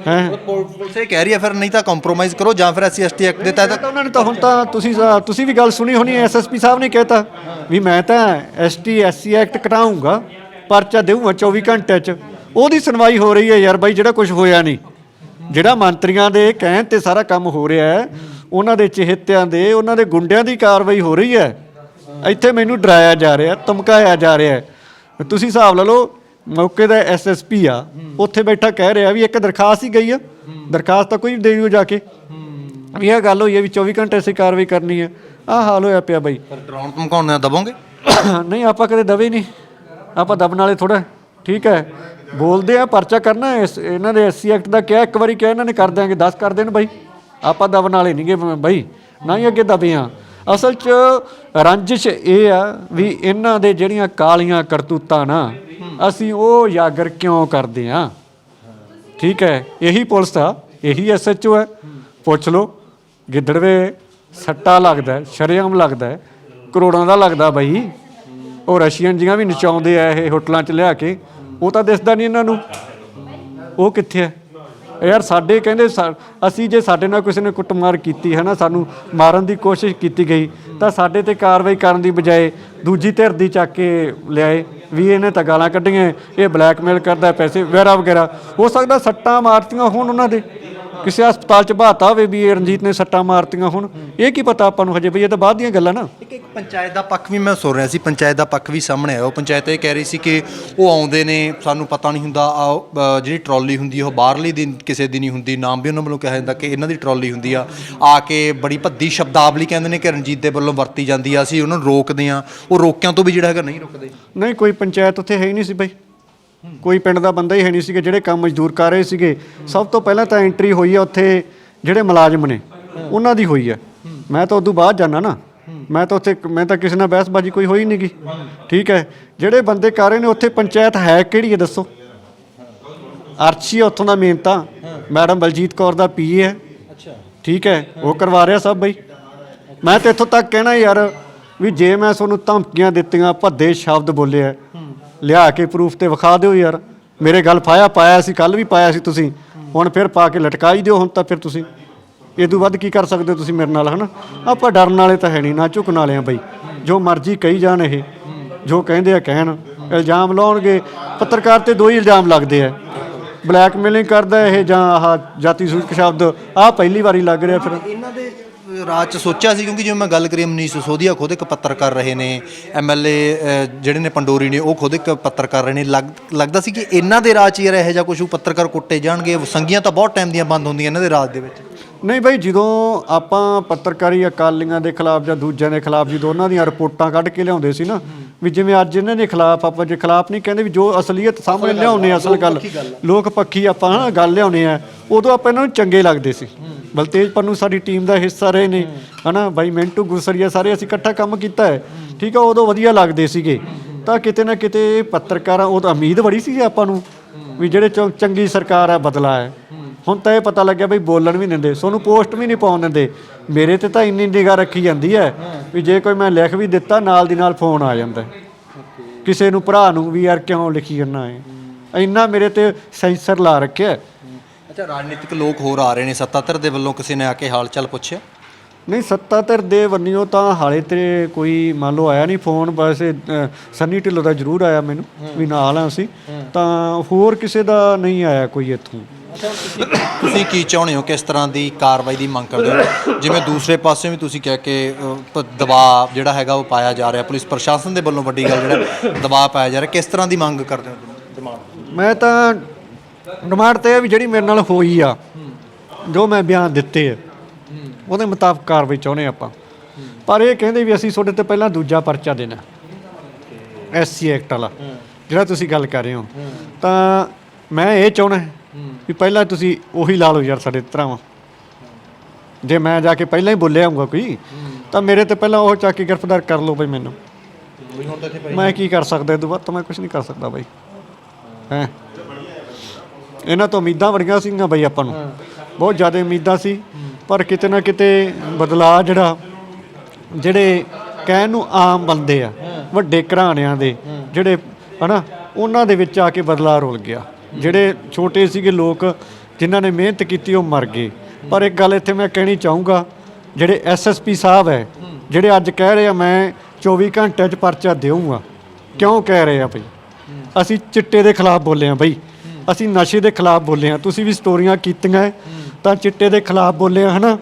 ਹੈ? ਪੁਲਿਸ ਇਹ ਕਹਿ ਰਹੀ ਹੈ ਫਿਰ ਨਹੀਂ ਤਾਂ ਕੰਪਰੋਮਾਈਜ਼ ਕਰੋ ਜਾਂ ਫਿਰ ਐਸਸੀ ਐਸਟੀ ਐਕਟ ਦੇ ਤਹਿਤ ਤਾਂ ਉਹਨਾਂ ਨੇ ਤਾਂ ਹੁਣ ਤਾਂ ਤੁਸੀਂ ਤੁਸੀਂ ਵੀ ਗੱਲ ਸੁਣੀ ਹੋਣੀ ਐਸਐਸਪੀ ਸਾਹਿਬ ਨੇ ਕਹਿਤਾ ਵੀ ਮੈਂ ਤਾਂ ਐਸਟੀ ਐਸਸੀ ਐਕਟ ਕਟਾਉਂਗਾ ਪਰਚਾ ਦੇਊਂਗਾ 24 ਘੰਟੇ ਚ। ਉਹਦੀ ਸੁਣਵਾਈ ਹੋ ਰਹੀ ਹੈ ਯਾਰ ਬਾਈ ਜਿਹੜਾ ਕੁਝ ਹੋਇਆ ਨਹੀਂ। ਜਿਹੜਾ ਮੰਤਰੀਆਂ ਦੇ ਕਹਿਣ ਤੇ ਸਾਰਾ ਕੰਮ ਹੋ ਰਿਹਾ ਹੈ ਉਹਨਾਂ ਦੇ ਚਿਹਤਿਆਂ ਦੇ ਉਹਨਾਂ ਦੇ ਗੁੰਡਿਆਂ ਦੀ ਕਾਰਵਾਈ ਹੋ ਰਹੀ ਹੈ। ਇੱਥੇ ਮੈਨੂੰ ਡਰਾਇਆ ਜਾ ਰਿਹਾ ਧਮਕਾਇਆ ਜਾ ਰਿਹਾ ਤੁਸੀਂ ਹਿਸਾਬ ਲਾ ਲਓ ਮੌਕੇ ਦਾ ਐਸਐਸਪੀ ਆ ਉੱਥੇ ਬੈਠਾ ਕਹਿ ਰਿਹਾ ਵੀ ਇੱਕ ਦਰਖਾਸਤ ਹੀ ਗਈ ਆ। ਦਰਖਾਸਤ ਤਾਂ ਕੋਈ ਦੇ ਦਿਓ ਜਾ ਕੇ। ਵੀ ਇਹ ਗੱਲ ਹੋਈ ਹੈ ਵੀ 24 ਘੰਟੇ ਅਸੀਂ ਕਾਰਵਾਈ ਕਰਨੀ ਹੈ। ਆਹ ਹਾਲ ਹੋਇਆ ਪਿਆ ਬਾਈ। ਫਿਰ ਡਰਾਉਣ ਧਮਕਾਉਣ ਨਾਲ ਦਬੋਗੇ? ਨਹੀਂ ਆਪਾਂ ਕਦੇ ਦਵੇ ਨਹੀਂ। ਆਪਾਂ ਦਬਣ ਵਾਲੇ ਥੋੜਾ ਠੀਕ ਹੈ। ਬੋਲਦੇ ਆ ਪਰਚਾ ਕਰਨਾ ਹੈ, ਇਸ- ਇਹਨਾਂ ਦੇ ਐਸਸੀ ਐਕਟ ਦਾ ਕਿਹਾ ਇੱਕ ਵਾਰੀ ਕਿਹਾ ਇਹਨਾਂ ਨੇ ਕਰ ਦਿਆਂਗੇ 10 ਕਰ ਦੇਣ ਬਾਈ। ਆਪਾਂ ਦਬਣ ਵਾਲੇ ਨਹੀਂਗੇ ਬਾਈ। ਨਾ ਹੀ ਅੱਗੇ ਦਬੇ ਆ ਅਸਲ 'ਚ ਰੰਜਿਸ਼ ਇਹ ਆ ਵੀ ਇਹਨਾਂ ਦੇ ਜਿਹੜੀਆਂ ਕਾਲੀਆਂ ਕਰਤੂਤਾਂ ਨਾ ਅਸੀਂ ਉਹ ਜਾਗਰ ਕਿਉਂ ਕਰਦੇ ਆ ਠੀਕ ਹੈ ਇਹੀ ਪੁਲਿਸ ਆ ਇਹੀ ਐਸਐਚਓ ਹੈ। ਪੁੱਛ ਲਓ ਗਿੱਦੜਵੇ ਸੱਟਾ ਲੱਗਦਾ ਸ਼ਰੇਆਮ ਲੱਗਦਾ ਕਰੋੜਾਂ ਦਾ ਲੱਗਦਾ ਬਾਈ। ਉਹ ਰਸ਼ੀਅਨ ਜੀਆਂ ਵੀ ਨਚਾਉਂਦੇ ਆ ਇਹ ਹੋਟਲਾਂ 'ਚ ਲਿਆ ਕੇ। ਉਹ ਤਾਂ ਦਿਸਦਾ ਨਹੀਂ ਇਹਨਾਂ ਨੂੰ। ਉਹ ਕਿੱਥੇ ਹੈ? ਯਾਰ ਸਾਡੇ ਕਹਿੰਦੇ ਸਾ- ਅਸੀਂ ਜੇ ਸਾਡੇ ਨਾਲ ਕਿਸੇ ਨੇ ਕੁੱਟਮਾਰ ਕੀਤੀ ਹੈ ਨਾ ਸਾਨੂੰ ਮਾਰਨ ਦੀ ਕੋਸ਼ਿਸ਼ ਕੀਤੀ ਗਈ, ਤਾਂ ਸਾਡੇ ਤੇ ਕਾਰਵਾਈ ਕਰਨ ਦੀ ਬਜਾਏ ਦੂਜੀ ਧਿਰ ਦੀ ਚੱਕ ਕੇ ਲਿਆਏ, ਵੀ ਇਹਨੇ ਤਾਂ ਗਾਲਾਂ ਕੱਢੀਆਂ, ਇਹ ਬਲੈਕਮੇਲ ਕਰਦਾ ਪੈਸੇ, ਵਗੈਰਾ ਵਗੈਰਾ। ਹੋ ਸਕਦਾ ਸੱਟਾਂ ਮਾਰਤੀਆਂ ਹੋਣ ਉਹਨਾਂ ਦੇ। ਕਿਸੇ ਹਸਪਤਾਲ 'ਚ ਬਾਤਾ ਹੋਵੇ ਵੀ ਇਹ ਰਣਜੀਤ ਨੇ ਸੱਟਾਂ ਮਾਰਤੀਆਂ ਹੋਣ ਇਹ ਕੀ ਪਤਾ ਆਪਾਂ ਨੂੰ ਹਜੇ ਬਈ ਇਹ ਤਾਂ ਬਾਅਦ ਦੀਆਂ ਗੱਲਾਂ ਨਾ। ਇੱਕ ਇੱਕ ਪੰਚਾਇਤ ਦਾ ਪੱਖ ਵੀ ਮੈਂ ਸੁਣ ਰਿਹਾ ਸੀ ਪੰਚਾਇਤ ਦਾ ਪੱਖ ਵੀ ਸਾਹਮਣੇ ਆਇਆ। ਉਹ ਪੰਚਾਇਤ ਇਹ ਕਹਿ ਰਹੀ ਸੀ ਕਿ ਉਹ ਆਉਂਦੇ ਨੇ ਸਾਨੂੰ ਪਤਾ ਨਹੀਂ ਹੁੰਦਾ ਅ, ਜਿਹੜੀ ਟਰਾਲੀ ਹੁੰਦੀ ਆ ਉਹ ਬਾਹਰਲੀ ਦੀ ਕਿਸੇ ਦੀ ਨਹੀਂ ਹੁੰਦੀ ਨਾਮ ਵੀ ਉਹਨਾਂ ਵੱਲੋਂ ਕਿਹਾ ਜਾਂਦਾ ਕਿ ਇਹਨਾਂ ਦੀ ਟਰਾਲੀ ਹੁੰਦੀ ਆ। ਆ ਕੇ ਬੜੀ ਭੱਦੀ ਸ਼ਬਦਾਵਲੀ ਕਹਿੰਦੇ ਨੇ ਕਿ ਰਣਜੀਤ ਦੇ ਵੱਲੋਂ ਵਰਤੀ ਜਾਂਦੀ ਆ ਅਸੀਂ ਉਹਨਾਂ ਨੂੰ ਰੋਕਦੇ ਆ। ਉਹ ਰੋਕਿਆਂ ਤੋਂ ਵੀ ਜਿਹੜਾ ਹੈਗਾ ਨਹੀਂ ਰੁਕਦੇ। ਨਹੀਂ ਕੋਈ ਪੰਚਾਇਤ ਉੱਥੇ ਹੈ ਹੀ ਨਹੀਂ ਸੀ ਬਈ। ਕੋਈ ਪਿੰਡ ਦਾ ਬੰਦਾ ਹੀ ਹੈ ਨਹੀਂ ਸੀਗਾ ਜਿਹੜੇ ਕੰਮ ਮਜ਼ਦੂਰ ਕਰ ਰਹੇ ਸੀਗੇ। ਸਭ ਤੋਂ ਪਹਿਲਾਂ ਤਾਂ ਐਂਟਰੀ ਹੋਈ ਆ ਉੱਥੇ ਜਿਹੜੇ ਮੁਲਾਜ਼ਮ ਨੇ ਉਹਨਾਂ ਦੀ ਹੋਈ ਆ। ਮੈਂ ਤਾਂ ਉਦੋਂ ਬਾਅਦ ਜਾਣਾ ਨਾ। ਮੈਂ ਤਾਂ ਉੱਥੇ ਮੈਂ ਤਾਂ ਕਿਸੇ ਨਾਲ ਬਹਿਸਬਾਜੀ ਕੋਈ ਹੋਈ ਨਹੀਂਗੀ ਠੀਕ ਹੈ ਜਿਹੜੇ ਬੰਦੇ ਕਰ ਰਹੇ ਨੇ ਉੱਥੇ ਪੰਚਾਇਤ ਹੈ ਕਿਹੜੀ ਹੈ ਦੱਸੋ? ਅਰਸ਼ੀ ਆ ਉੱਥੋਂ ਦਾ ਮੇਨ ਤਾਂ। ਮੈਡਮ ਬਲਜੀਤ ਕੌਰ ਦਾ ਪੀਏ ਹੈ। ਅੱਛਾ। ਠੀਕ ਹੈ ਉਹ ਕਰਵਾ ਰਿਹਾ ਸਭ ਬਈ। ਮੈਂ ਤੇ ਇੱਥੋਂ ਤੱਕ ਕਹਿਣਾ ਯਾਰ ਵੀ ਜੇ ਮੈਂ ਤੁਹਾਨੂੰ ਧਮਕੀਆਂ ਦਿੱਤੀਆਂ ਭੱਦੇ ਸ਼ਬਦ ਬੋਲਿਆ ਲਿਆ ਕੇ ਪ੍ਰੂਫ ਤੇ ਵਿਖਾ ਦਿਓ ਯਾਰ। ਮੇਰੇ ਗੱਲ ਫਾਇਆ ਪਾਇਆ ਸੀ ਕੱਲ ਵੀ ਪਾਇਆ ਸੀ ਤੁਸੀਂ। ਹੁਣ ਫਿਰ ਪਾ ਕੇ ਲਟਕਾ ਹੀ ਦਿਓ, ਹੁਣ ਤਾਂ ਫਿਰ ਤੁਸੀਂ। ਇਹ ਤੋਂ ਵੱਧ ਕੀ ਕਰ ਸਕਦੇ ਹੋ ਤੁਸੀਂ ਮੇਰੇ ਨਾਲ, ਹਨਾ? ਆਪਾਂ ਡਰਨ ਵਾਲੇ ਤਾਂ ਹੈ ਨਹੀਂ, ਨਾ ਝੁਕਣ ਵਾਲੇ ਆ ਬਈ। ਜੋ ਮਰਜ਼ੀ ਕਹੀ ਜਾਣ ਇਹ। ਜੋ ਕਹਿੰਦੇ ਆ ਕਹਿਣ। ਇਲਜ਼ਾਮ ਲਾਉਣਗੇ। ਪੱਤਰਕਾਰ ਤੇ ਦੋ ਹੀ ਇਲਜ਼ਾਮ ਲੱਗਦੇ ਆ। ਬਲੈਕਮੇਲਿੰਗ ਕਰਦਾ ਇਹ ਜਾਂ ਆਹ ਜਾਤੀ ਸੂਚਕ ਸ਼ਬਦ। ਆਹ ਪਹਿਲੀ ਵਾਰੀ ਲੱਗ ਰਿਹਾ ਫਿਰ। ਇਹਨਾਂ ਦੇ ਰਾਜ ਚ ਸੋਚਿਆ ਸੀ ਕਿਉਂਕਿ ਜਿਵੇਂ ਮੈਂ ਗੱਲ ਕਰੀ ਮਨੀਸ਼ ਸਿਸੋਦੀਆ ਖੁਦ ਇੱਕ ਪੱਤਰਕਾਰ ਰਹੇ ਨੇ ਐਮਐਲਏ ਜਿਹੜੇ ਨੇ ਪੰਡੋਰੀ ਨੇ ਉਹ ਖੁਦ ਇੱਕ ਪੱਤਰਕਾਰ ਰਹੇ ਨੇ। ਲੱਗ- ਲੱਗਦਾ ਸੀ ਕਿ ਇਹਨਾਂ ਦੇ ਰਾਜ ਚ ਯਾਰ ਇਹੋ ਜਿਹਾ ਕੁਝ ਪੱਤਰਕਾਰ ਕੁੱਟੇ ਜਾਣਗੇ ਸੰਗੀਆਂ ਤਾਂ ਬਹੁਤ ਟਾਈਮ ਦੀਆਂ ਬੰਦ ਹੁੰਦੀਆਂ ਇਹਨਾਂ ਦੇ ਰਾਜ ਦੇ ਵਿੱਚ। ਨਹੀਂ ਬਈ ਜਦੋਂ ਆਪਾਂ ਪੱਤਰਕਾਰੀ ਅਕਾਲੀਆਂ ਦੇ ਖਿਲਾਫ ਜਾਂ ਦੂਜਿਆਂ ਦੇ ਖਿਲਾਫ ਜਦੋਂ ਉਹਨਾਂ ਦੀਆਂ ਰਿਪੋਰਟਾਂ ਕੱਢ ਕੇ ਲਿਆਉਂਦੇ ਸੀ ਨਾ ਵੀ ਜਿਵੇਂ ਅੱਜ ਇਹਨਾਂ ਦੇ ਖਿਲਾਫ ਆਪਾਂ ਜੇ ਖਿਲਾਫ ਨਹੀਂ ਕਹਿੰਦੇ ਵੀ ਜੋ ਅਸਲੀਅਤ ਸਾਹਮਣੇ ਲਿਆਉਂਦੇ ਆ ਅਸਲ ਗੱਲ। ਲੋਕ ਪੱਖੀ ਆਪਾਂ ਹਨਾ ਗੱਲ ਲਿਆਉਂਦੇ ਆ ਉਦੋਂ ਆਪਾਂ ਇਹਨਾਂ ਨੂੰ ਚੰਗੇ ਲੱਗਦੇ ਸੀ। ਬਲਤੇਜ ਪੰਨੂ ਸਾਡੀ ਟੀਮ ਦਾ ਹਿੱਸਾ ਰਹੇ ਨੇ, ਹਨਾ? ਬਾਈ ਮਿੰਟੂ ਗੁਸਰੀਆ ਸਾਰੇ ਅਸੀਂ ਇਕੱਠਾ ਕੰਮ ਕੀਤਾ ਹੈ। ਠੀਕ ਆ, ਉਦੋਂ ਵਧੀਆ ਲੱਗਦੇ ਸੀਗੇ। ਤਾਂ ਕਿਤੇ ਨਾ ਕਿਤੇ ਪੱਤਰਕਾਰਾਂ, ਉਹ ਤਾਂ ਉਮੀਦ ਬੜੀ ਸੀ ਆਪਾਂ ਨੂੰ ਵੀ ਜਿਹੜੇ ਚੰ- ਚੰਗੀ ਸਰਕਾਰ ਹੈ ਬਦਲਾ ਹੈ। ਹੁਣ ਤਾਂ ਇਹ ਪਤਾ ਲੱਗਿਆ ਬਈ ਬੋਲਣ ਵੀ ਨਹੀਂ ਦਿੰਦੇ। ਸੋਨੂੰ ਪੋਸਟ ਵੀ ਨਹੀਂ ਪਾਉਣ ਦਿੰਦੇ। ਮੇਰੇ ਤੇ ਤਾਂ ਇੰਨੀ ਨਿਗਾਹ ਰੱਖੀ ਜਾਂਦੀ ਹੈ ਵੀ ਜੇ ਕੋਈ ਮੈਂ ਲਿਖ ਵੀ ਦਿੱਤਾ, ਨਾਲ ਦੀ ਨਾਲ ਫੋਨ ਆ ਜਾਂਦਾ ਕਿਸੇ ਨੂੰ ਭਰਾ ਨੂੰ ਵੀ ਯਾਰ ਕਿਉਂ ਲਿਖੀ ਜਾਂਦਾ ਹੈ? ਇੰਨਾ ਮੇਰੇ ਤੇ ਸੈਂਸਰ ਲਾ ਰੱਖਿਆ ਅੱਛਾ ਰਾਜਨੀਤਿਕ ਲੋਕ ਹੋਰ ਆ ਰਹੇ ਨੇ। ਸੱਤਾਧਰ ਦੇ ਵੱਲੋਂ ਕਿਸੇ ਨੇ ਆ ਕੇ ਹਾਲ ਚਾਲ ਪੁੱਛਿਆ? ਨਹੀਂ ਸੱਤਾ ਧਿਰ ਦੇ ਵੰਨਿਓ ਤਾਂ ਹਾਲੇ ਤੇ ਕੋਈ ਮੰਨ ਲਓ ਆਇਆ ਨਹੀਂ ਫੋਨ ਅ, ਸੰਨੀ ਢਿੱਲੋਂ ਦਾ ਜ਼ਰੂਰ ਆਇਆ ਮੈਨੂੰ ਵੀ ਨਾਲ ਆ ਅਸੀਂ। ਤਾਂ ਹੋਰ ਕਿਸੇ ਦਾ ਨਹੀਂ ਆਇਆ ਕੋਈ ਇੱਥੋਂ। ਤੁਸੀਂ ਕੀ ਚਾਹੁੰਦੇ ਹੋ? ਕਿਸ ਤਰ੍ਹਾਂ ਦੀ ਕਾਰਵਾਈ ਦੀ ਮੰਗ ਕਰਦੇ ਹੋ? ਜਿਵੇਂ ਦੂਸਰੇ ਪਾਸੇ ਵੀ ਤੁਸੀਂ ਕਹਿ ਕੇ ਅ, ਪ- ਦਬਾਅ ਜਿਹੜਾ ਹੈਗਾ ਉਹ ਪਾਇਆ ਜਾ ਰਿਹਾ। ਪੁਲਿਸ ਪ੍ਰਸ਼ਾਸਨ ਦੇ ਵੱਲੋਂ ਵੱਡੀ ਗੱਲ ਜਿਹੜਾ ਦਬਾਅ ਪਾਇਆ ਜਾ ਰਿਹਾ। ਕਿਸ ਤਰ੍ਹਾਂ ਦੀ ਮੰਗ ਕਰਦੇ ਹੋ? ਮੈਂ ਤਾਂ ਡਿਮਾਂਡ ਤੇ ਇਹ ਵੀ ਜਿਹੜੀ ਮੇਰੇ ਨਾਲ ਹੋਈ ਆ ਜੋ ਮੈਂ ਬਿਆਨ ਦਿੱਤੇ ਆ ਉਹਦੇ ਮੁਤਾਬਕ ਕਾਰਵਾਈ ਚਾਹੁੰਦੇ ਆਪਾਂ। ਪਰ ਇਹ ਕਹਿੰਦੇ ਵੀ ਅਸੀਂ ਤੁਹਾਡੇ ਤੇ ਪਹਿਲਾਂ ਦੂਜਾ ਪਰਚਾ ਦੇਣਾ। ਐਸਸੀ ਐਕਟ ਵਾਲਾ ਜਿਹੜਾ ਤੁਸੀਂ ਗੱਲ ਕਰ ਰਹੇ ਹੋ। ਤਾਂ ਮੈਂ ਇਹ ਚਾਹੁੰਦਾ ਵੀ ਪਹਿਲਾਂ ਤੁਸੀਂ ਉਹੀ ਲਾ ਲਓ ਯਾਰ ਸਾਡੇ ਤਰ੍ਹਾਂ ਜੇ ਮੈਂ ਜਾ ਕੇ ਪਹਿਲਾਂ ਹੀ ਬੋਲਿਆ ਆਉਂਗਾ ਕੋਈ ਤਾਂ ਮੇਰੇ ਤੇ ਪਹਿਲਾਂ ਉਹ ਚੱਕ ਕੇ ਗ੍ਰਿਫਤਾਰ ਕਰ ਲਓ ਬਈ ਮੈਨੂੰ। ਮੈਂ ਕੀ ਕਰ ਸਕਦਾ ਇਹ ਤੋਂ ਬਾਅਦ ਤਾਂ ਮੈਂ ਕੁਝ ਨਹੀਂ ਕਰ ਸਕਦਾ ਬਈ। ਹੈ? ਇਹਨਾਂ ਤੋਂ ਉਮੀਦਾਂ ਬੜੀਆਂ ਸੀਗੀਆਂ ਬਈ ਆਪਾਂ ਨੂੰ। ਬਹੁਤ ਜ਼ਿਆਦਾ ਉਮੀਦਾਂ ਸੀ ਪਰ ਕਿਤੇ ਨਾ ਕਿਤੇ ਬਦਲਾਅ ਜਿਹੜਾ ਜਿਹੜੇ ਕਹਿਣ ਨੂੰ ਆਮ ਬੰਦੇ ਆ ਵੱਡੇ ਘਰਾਣਿਆਂ ਦੇ ਜਿਹੜੇ ਹਨਾ ਉਹਨਾਂ ਦੇ ਵਿੱਚ ਆ ਕੇ ਬਦਲਾਅ ਰੁਲ ਗਿਆ। ਜਿਹੜੇ ਛੋਟੇ ਸੀਗੇ ਲੋਕ ਜਿਨ੍ਹਾਂ ਨੇ ਮਿਹਨਤ ਕੀਤੀ ਉਹ ਮਰ ਗਏ। ਪਰ ਇੱਕ ਗੱਲ ਇੱਥੇ ਮੈਂ ਕਹਿਣੀ ਚਾਹੂੰਗਾ ਜਿਹੜੇ ਐਸਐਸਪੀ ਸਾਹਿਬ ਹੈ ਜਿਹੜੇ ਅੱਜ ਕਹਿ ਰਹੇ ਆ ਮੈਂ 24 ਘੰਟਿਆਂ 'ਚ ਪਰਚਾ ਦੇਵਾਂਗਾ ਕਿਉਂ ਕਹਿ ਰਹੇ ਆ ਬਈ? ਅਸੀਂ ਚਿੱਟੇ ਦੇ ਖਿਲਾਫ ਬੋਲੇ ਆ ਬਈ। ਅਸੀਂ ਨਸ਼ੇ ਦੇ ਖਿਲਾਫ ਬੋਲੇ ਆ ਤੁਸੀਂ ਵੀ ਸਟੋਰੀਆਂ ਕੀਤੀਆਂ ਹੈ, ਤਾਂ ਚਿੱਟੇ ਦੇ ਖਿਲਾਫ ਬੋਲੇ ਆ ਹਨਾ?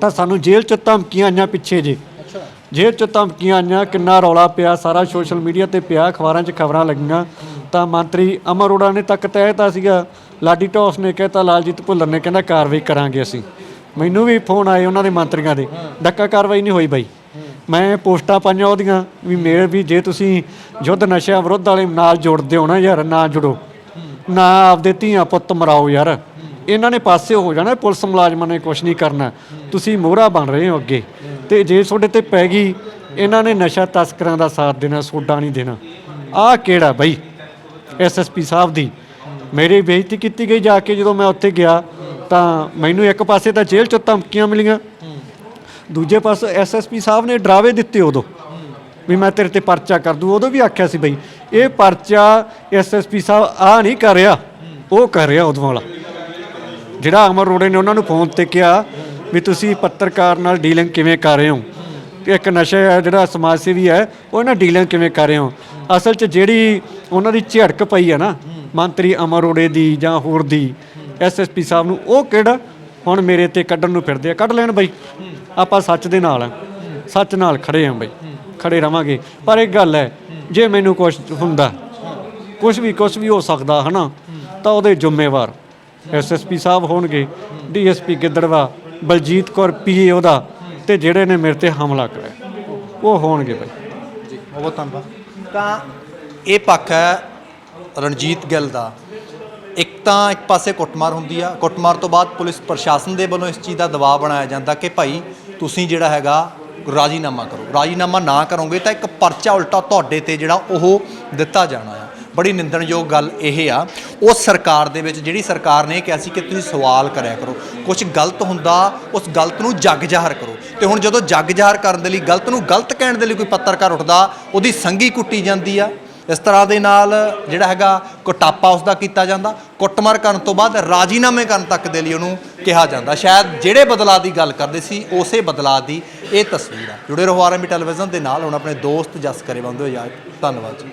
ਤਾਂ ਸਾਨੂੰ ਜੇਲ੍ਹ ਚ ਧਮਕੀਆਂ ਆਈਆਂ ਪਿੱਛੇ ਜੇ। ਜੇਲ੍ਹ ਚ ਧਮਕੀਆਂ ਆਈਆਂ ਕਿੰਨਾ ਰੌਲਾ ਪਿਆ ਸਾਰਾ ਸੋਸ਼ਲ ਮੀਡੀਆ ਤੇ ਪਿਆ ਅਖਬਾਰਾਂ 'ਚ ਖਬਰਾਂ ਲੱਗੀਆਂ। ਤਾਂ ਮੰਤਰੀ ਅਮਰ ਅਰੋੜਾ ਨੇ ਤੱਕ ਤਹਿਤਾ ਸੀਗਾ ਲਾਡੀ ਟੌਸ ਨੇ ਕਹਿਤਾ ਲਾਲਜੀਤ ਭੁੱਲਰ ਨੇ ਕਹਿੰਦਾ ਕਾਰਵਾਈ ਕਰਾਂਗੇ ਅਸੀਂ। ਮੈਨੂੰ ਵੀ ਫੋਨ ਆਏ ਉਹਨਾਂ ਦੇ ਮੰਤਰੀਆਂ ਦੇ ਡੱਕਾ ਕਾਰਵਾਈ ਨਹੀਂ ਹੋਈ ਬਾਈ। ਮੈਂ ਪੋਸਟਾਂ ਪਾਈਆਂ ਉਹਦੀਆਂ ਵੀ ਮੇਰੇ ਵੀ ਜੇ ਤੁਸੀਂ ਯੁੱਧ ਨਸ਼ਾ ਵਿਰੁੱਧ ਵਾਲੇ ਨਾਲ ਜੁੜਦੇ ਹੋ ਨਾ ਯਾਰ ਨਾ ਜੁੜੋ। ਨਾ ਆਪਦੇ ਧੀਆਂ ਪੁੱਤ ਮਰਾਓ ਯਾਰ। ਇਹਨਾਂ ਨੇ ਪਾਸੇ ਹੋ ਜਾਣਾ, ਪੁਲਿਸ ਮੁਲਾਜ਼ਮਾਂ ਨੇ ਕੁਝ ਨਹੀਂ ਕਰਨਾ। ਤੁਸੀਂ ਮੋਹਰਾ ਬਣ ਰਹੇ ਹੋ ਅੱਗੇ। ਤੇ ਜੇ ਤੁਹਾਡੇ ਤੇ ਪੈ ਗਈ, ਇਹਨਾਂ ਨੇ ਨਸ਼ਾ ਤਸਕਰਾਂ ਦਾ ਸਾਥ ਦੇਣਾ, ਸੋਡਾ ਨਹੀਂ ਦੇਣਾ। ਆਹ ਕਿਹੜਾ ਬਈ? ਐਸਐਸਪੀ ਸਾਹਿਬ ਦੀ। ਮੇਰੀ ਬੇਇੱਜ਼ਤੀ ਕੀਤੀ ਗਈ ਜਾ ਕੇ ਜਦੋਂ ਮੈਂ ਉੱਥੇ ਗਿਆ, ਤਾਂ ਮੈਨੂੰ ਇੱਕ ਪਾਸੇ ਤਾਂ ਜੇਲ੍ਹ 'ਚੋਂ ਧਮਕੀਆਂ ਮਿਲੀਆਂ। ਦੂਜੇ ਪਾਸੇ ਐਸਐਸਪੀ ਸਾਹਿਬ ਨੇ ਡਰਾਵੇ ਦਿੱਤੇ ਉਦੋਂ। ਵੀ ਮੈਂ ਤੇਰੇ ਤੇ ਪਰਚਾ ਕਰ ਦੂੰ। ਉਦੋਂ ਵੀ ਆਖਿਆ ਸੀ ਬਈ ਇਹ ਪਰਚਾ ਐਸਐਸਪੀ ਸਾਹਿਬ ਆ ਨਹੀਂ ਕਰ ਰਿਹਾ। ਉਹ ਕਰ ਰਿਹਾ ਉਦੋਂ ਵਾਲਾ। ਜਿਹੜਾ ਅਮਰ ਰੋੜੇ ਨੇ ਉਹਨਾਂ ਨੂੰ ਫੋਨ ਤੇ ਕਿਹਾ ਵੀ ਤੁਸੀਂ ਪੱਤਰਕਾਰ ਨਾਲ ਡੀਲਿੰਗ ਕਿਵੇਂ ਕਰ ਰਹੇ ਹੋ? ਇੱਕ ਨਸ਼ਾ ਹੈ, ਜਿਹੜਾ ਸਮਾਜ ਸੇਵੀ ਹੈ, ਉਹ ਨਾਲ ਡੀਲਿੰਗ ਕਿਵੇਂ ਕਰ ਰਹੇ ਹੋ? ਅਸਲ 'ਚ ਜਿਹੜੀ ਉਹਨਾਂ ਦੀ ਝੜਕ ਪਈ ਹੈ ਨਾ, ਮੰਤਰੀ ਅਮਰ ਰੋੜੇ ਦੀ ਜਾਂ ਹੋਰ ਦੀ ਐਸਐਸਪੀ ਸਾਹਿਬ ਨੂੰ, ਉਹ ਕਿਹੜਾ? ਹੁਣ ਮੇਰੇ ਤੇ ਕੱਢਣ ਨੂੰ ਫਿਰਦੇ ਆ। ਕੱਢ ਲੈਣ ਬਈ। ਆਪਾਂ ਸੱਚ ਦੇ ਨਾਲ ਆ। ਸੱਚ ਨਾਲ ਖੜੇ ਆ ਬਈ। ਖੜੇ ਰਵਾਂਗੇ। ਪਰ ਇੱਕ ਗੱਲ ਹੈ, ਜੇ ਮੈਨੂੰ ਕੁਝ ਹੁੰਦਾ ਕੁਝ ਵੀ ਕੁਝ ਵੀ ਹੋ ਸਕਦਾ, ਹਨਾ, ਤਾਂ ਉਹਦੇ ਜ਼ਿੰਮੇਵਾਰ ਐਸਐਸਪੀ ਸਾਹਿਬ ਹੋਣਗੇ ਡੀਐਸਪੀ ਗਿੱਦੜਵਾ, ਬਲਜੀਤ ਕੌਰ ਪੀਏ ਉਹਦਾ, ਤੇ ਜਿਹੜੇ ਨੇ ਮੇਰੇ ਤੇ ਹਮਲਾ ਕਰਿਆ। ਉਹ ਹੋਣਗੇ ਭਾਈ ਜੀ, ਬਹੁਤ ਧੰਨਵਾਦ। ਤਾਂ ਇਹ ਪੱਖ ਹੈ ਰਣਜੀਤ ਗਿੱਲ ਦਾ। ਇੱਕ ਤਾਂ ਇੱਕ ਪਾਸੇ ਕੁੱਟਮਾਰ ਹੁੰਦੀ ਆ। ਕੁੱਟਮਾਰ ਤੋਂ ਬਾਅਦ ਪੁਲਿਸ ਪ੍ਰਸ਼ਾਸਨ ਦੇ ਵੱਲੋਂ ਇਸ ਚੀਜ਼ ਦਾ ਦਬਾਅ ਬਣਾਇਆ ਜਾਂਦਾ ਕਿ ਭਾਈ, ਤੁਸੀਂ ਜਿਹੜਾ ਹੈਗਾ ਰਾਜੀਨਾਮਾ ਕਰੋ। ਰਾਜੀਨਾਮਾ ਨਾ ਕਰੋਗੇ ਤਾਂ ਇੱਕ ਪਰਚਾ ਉਲਟਾ ਤੁਹਾਡੇ ਤੇ ਜਿਹੜਾ ਉਹ ਦਿੱਤਾ ਜਾਣਾ ਆ। ਬੜੀ ਨਿੰਦਣਯੋਗ ਗੱਲ ਇਹ ਆ। ਉਹ ਸਰਕਾਰ ਦੇ ਵਿੱਚ ਜਿਹੜੀ ਸਰਕਾਰ ਨੇ ਇਹ ਕਿਹਾ ਸੀ ਕਿ ਤੁਸੀਂ ਸਵਾਲ ਕਰਿਆ ਕਰੋ। ਕੁਝ ਗਲਤ ਹੁੰਦਾ, ਉਸ ਗਲਤ ਨੂੰ ਜੱਗ ਜ਼ਾਹਰ ਕਰੋ। ਤੇ ਹੁਣ ਜਦੋਂ ਜੱਗ ਜ਼ਾਹਰ ਕਰਨ ਦੇ ਲਈ, ਗਲਤ ਨੂੰ ਗਲਤ ਕਹਿਣ ਦੇ ਲਈ ਕੋਈ ਪੱਤਰਕਾਰ ਉੱਠਦਾ, ਉਹਦੀ ਸੰਗੀ ਕੁੱਟੀ ਜਾਂਦੀ ਆ। ਇਸ ਤਰ੍ਹਾਂ ਦੇ ਨਾਲ ਜਿਹੜਾ ਹੈਗਾ ਕੁਟਾਪਾ ਉਸ ਦਾ ਕੀਤਾ ਜਾਂਦਾ, ਕੁੱਟਮਾਰ ਕਰਨ ਤੋਂ ਬਾਅਦ ਰਾਜੀਨਾਮੇ ਕਰਨ ਤੱਕ ਦੇ ਲਈ ਉਹਨੂੰ ਕਿਹਾ ਜਾਂਦਾ। ਸ਼ਾਇਦ ਜਿਹੜੇ ਬਦਲਾਅ ਦੀ ਗੱਲ ਕਰਦੇ ਸੀ, ਉਸੇ ਬਦਲਾਅ ਦੀ ਇਹ ਤਸਵੀਰ ਆ। ਜੁੜੇ ਰਹੋ ਆਰਐਮਬੀ ਟੈਲੀਵਿਜ਼ਨ ਦੇ ਨਾਲ, ਹੁਣ ਆਪਣੇ ਦੋਸਤ ਜਸ ਕਰੇ ਬੰਦੇ ਹੋ ਯਾਰ ਧੰਨਵਾਦ ਜੀ।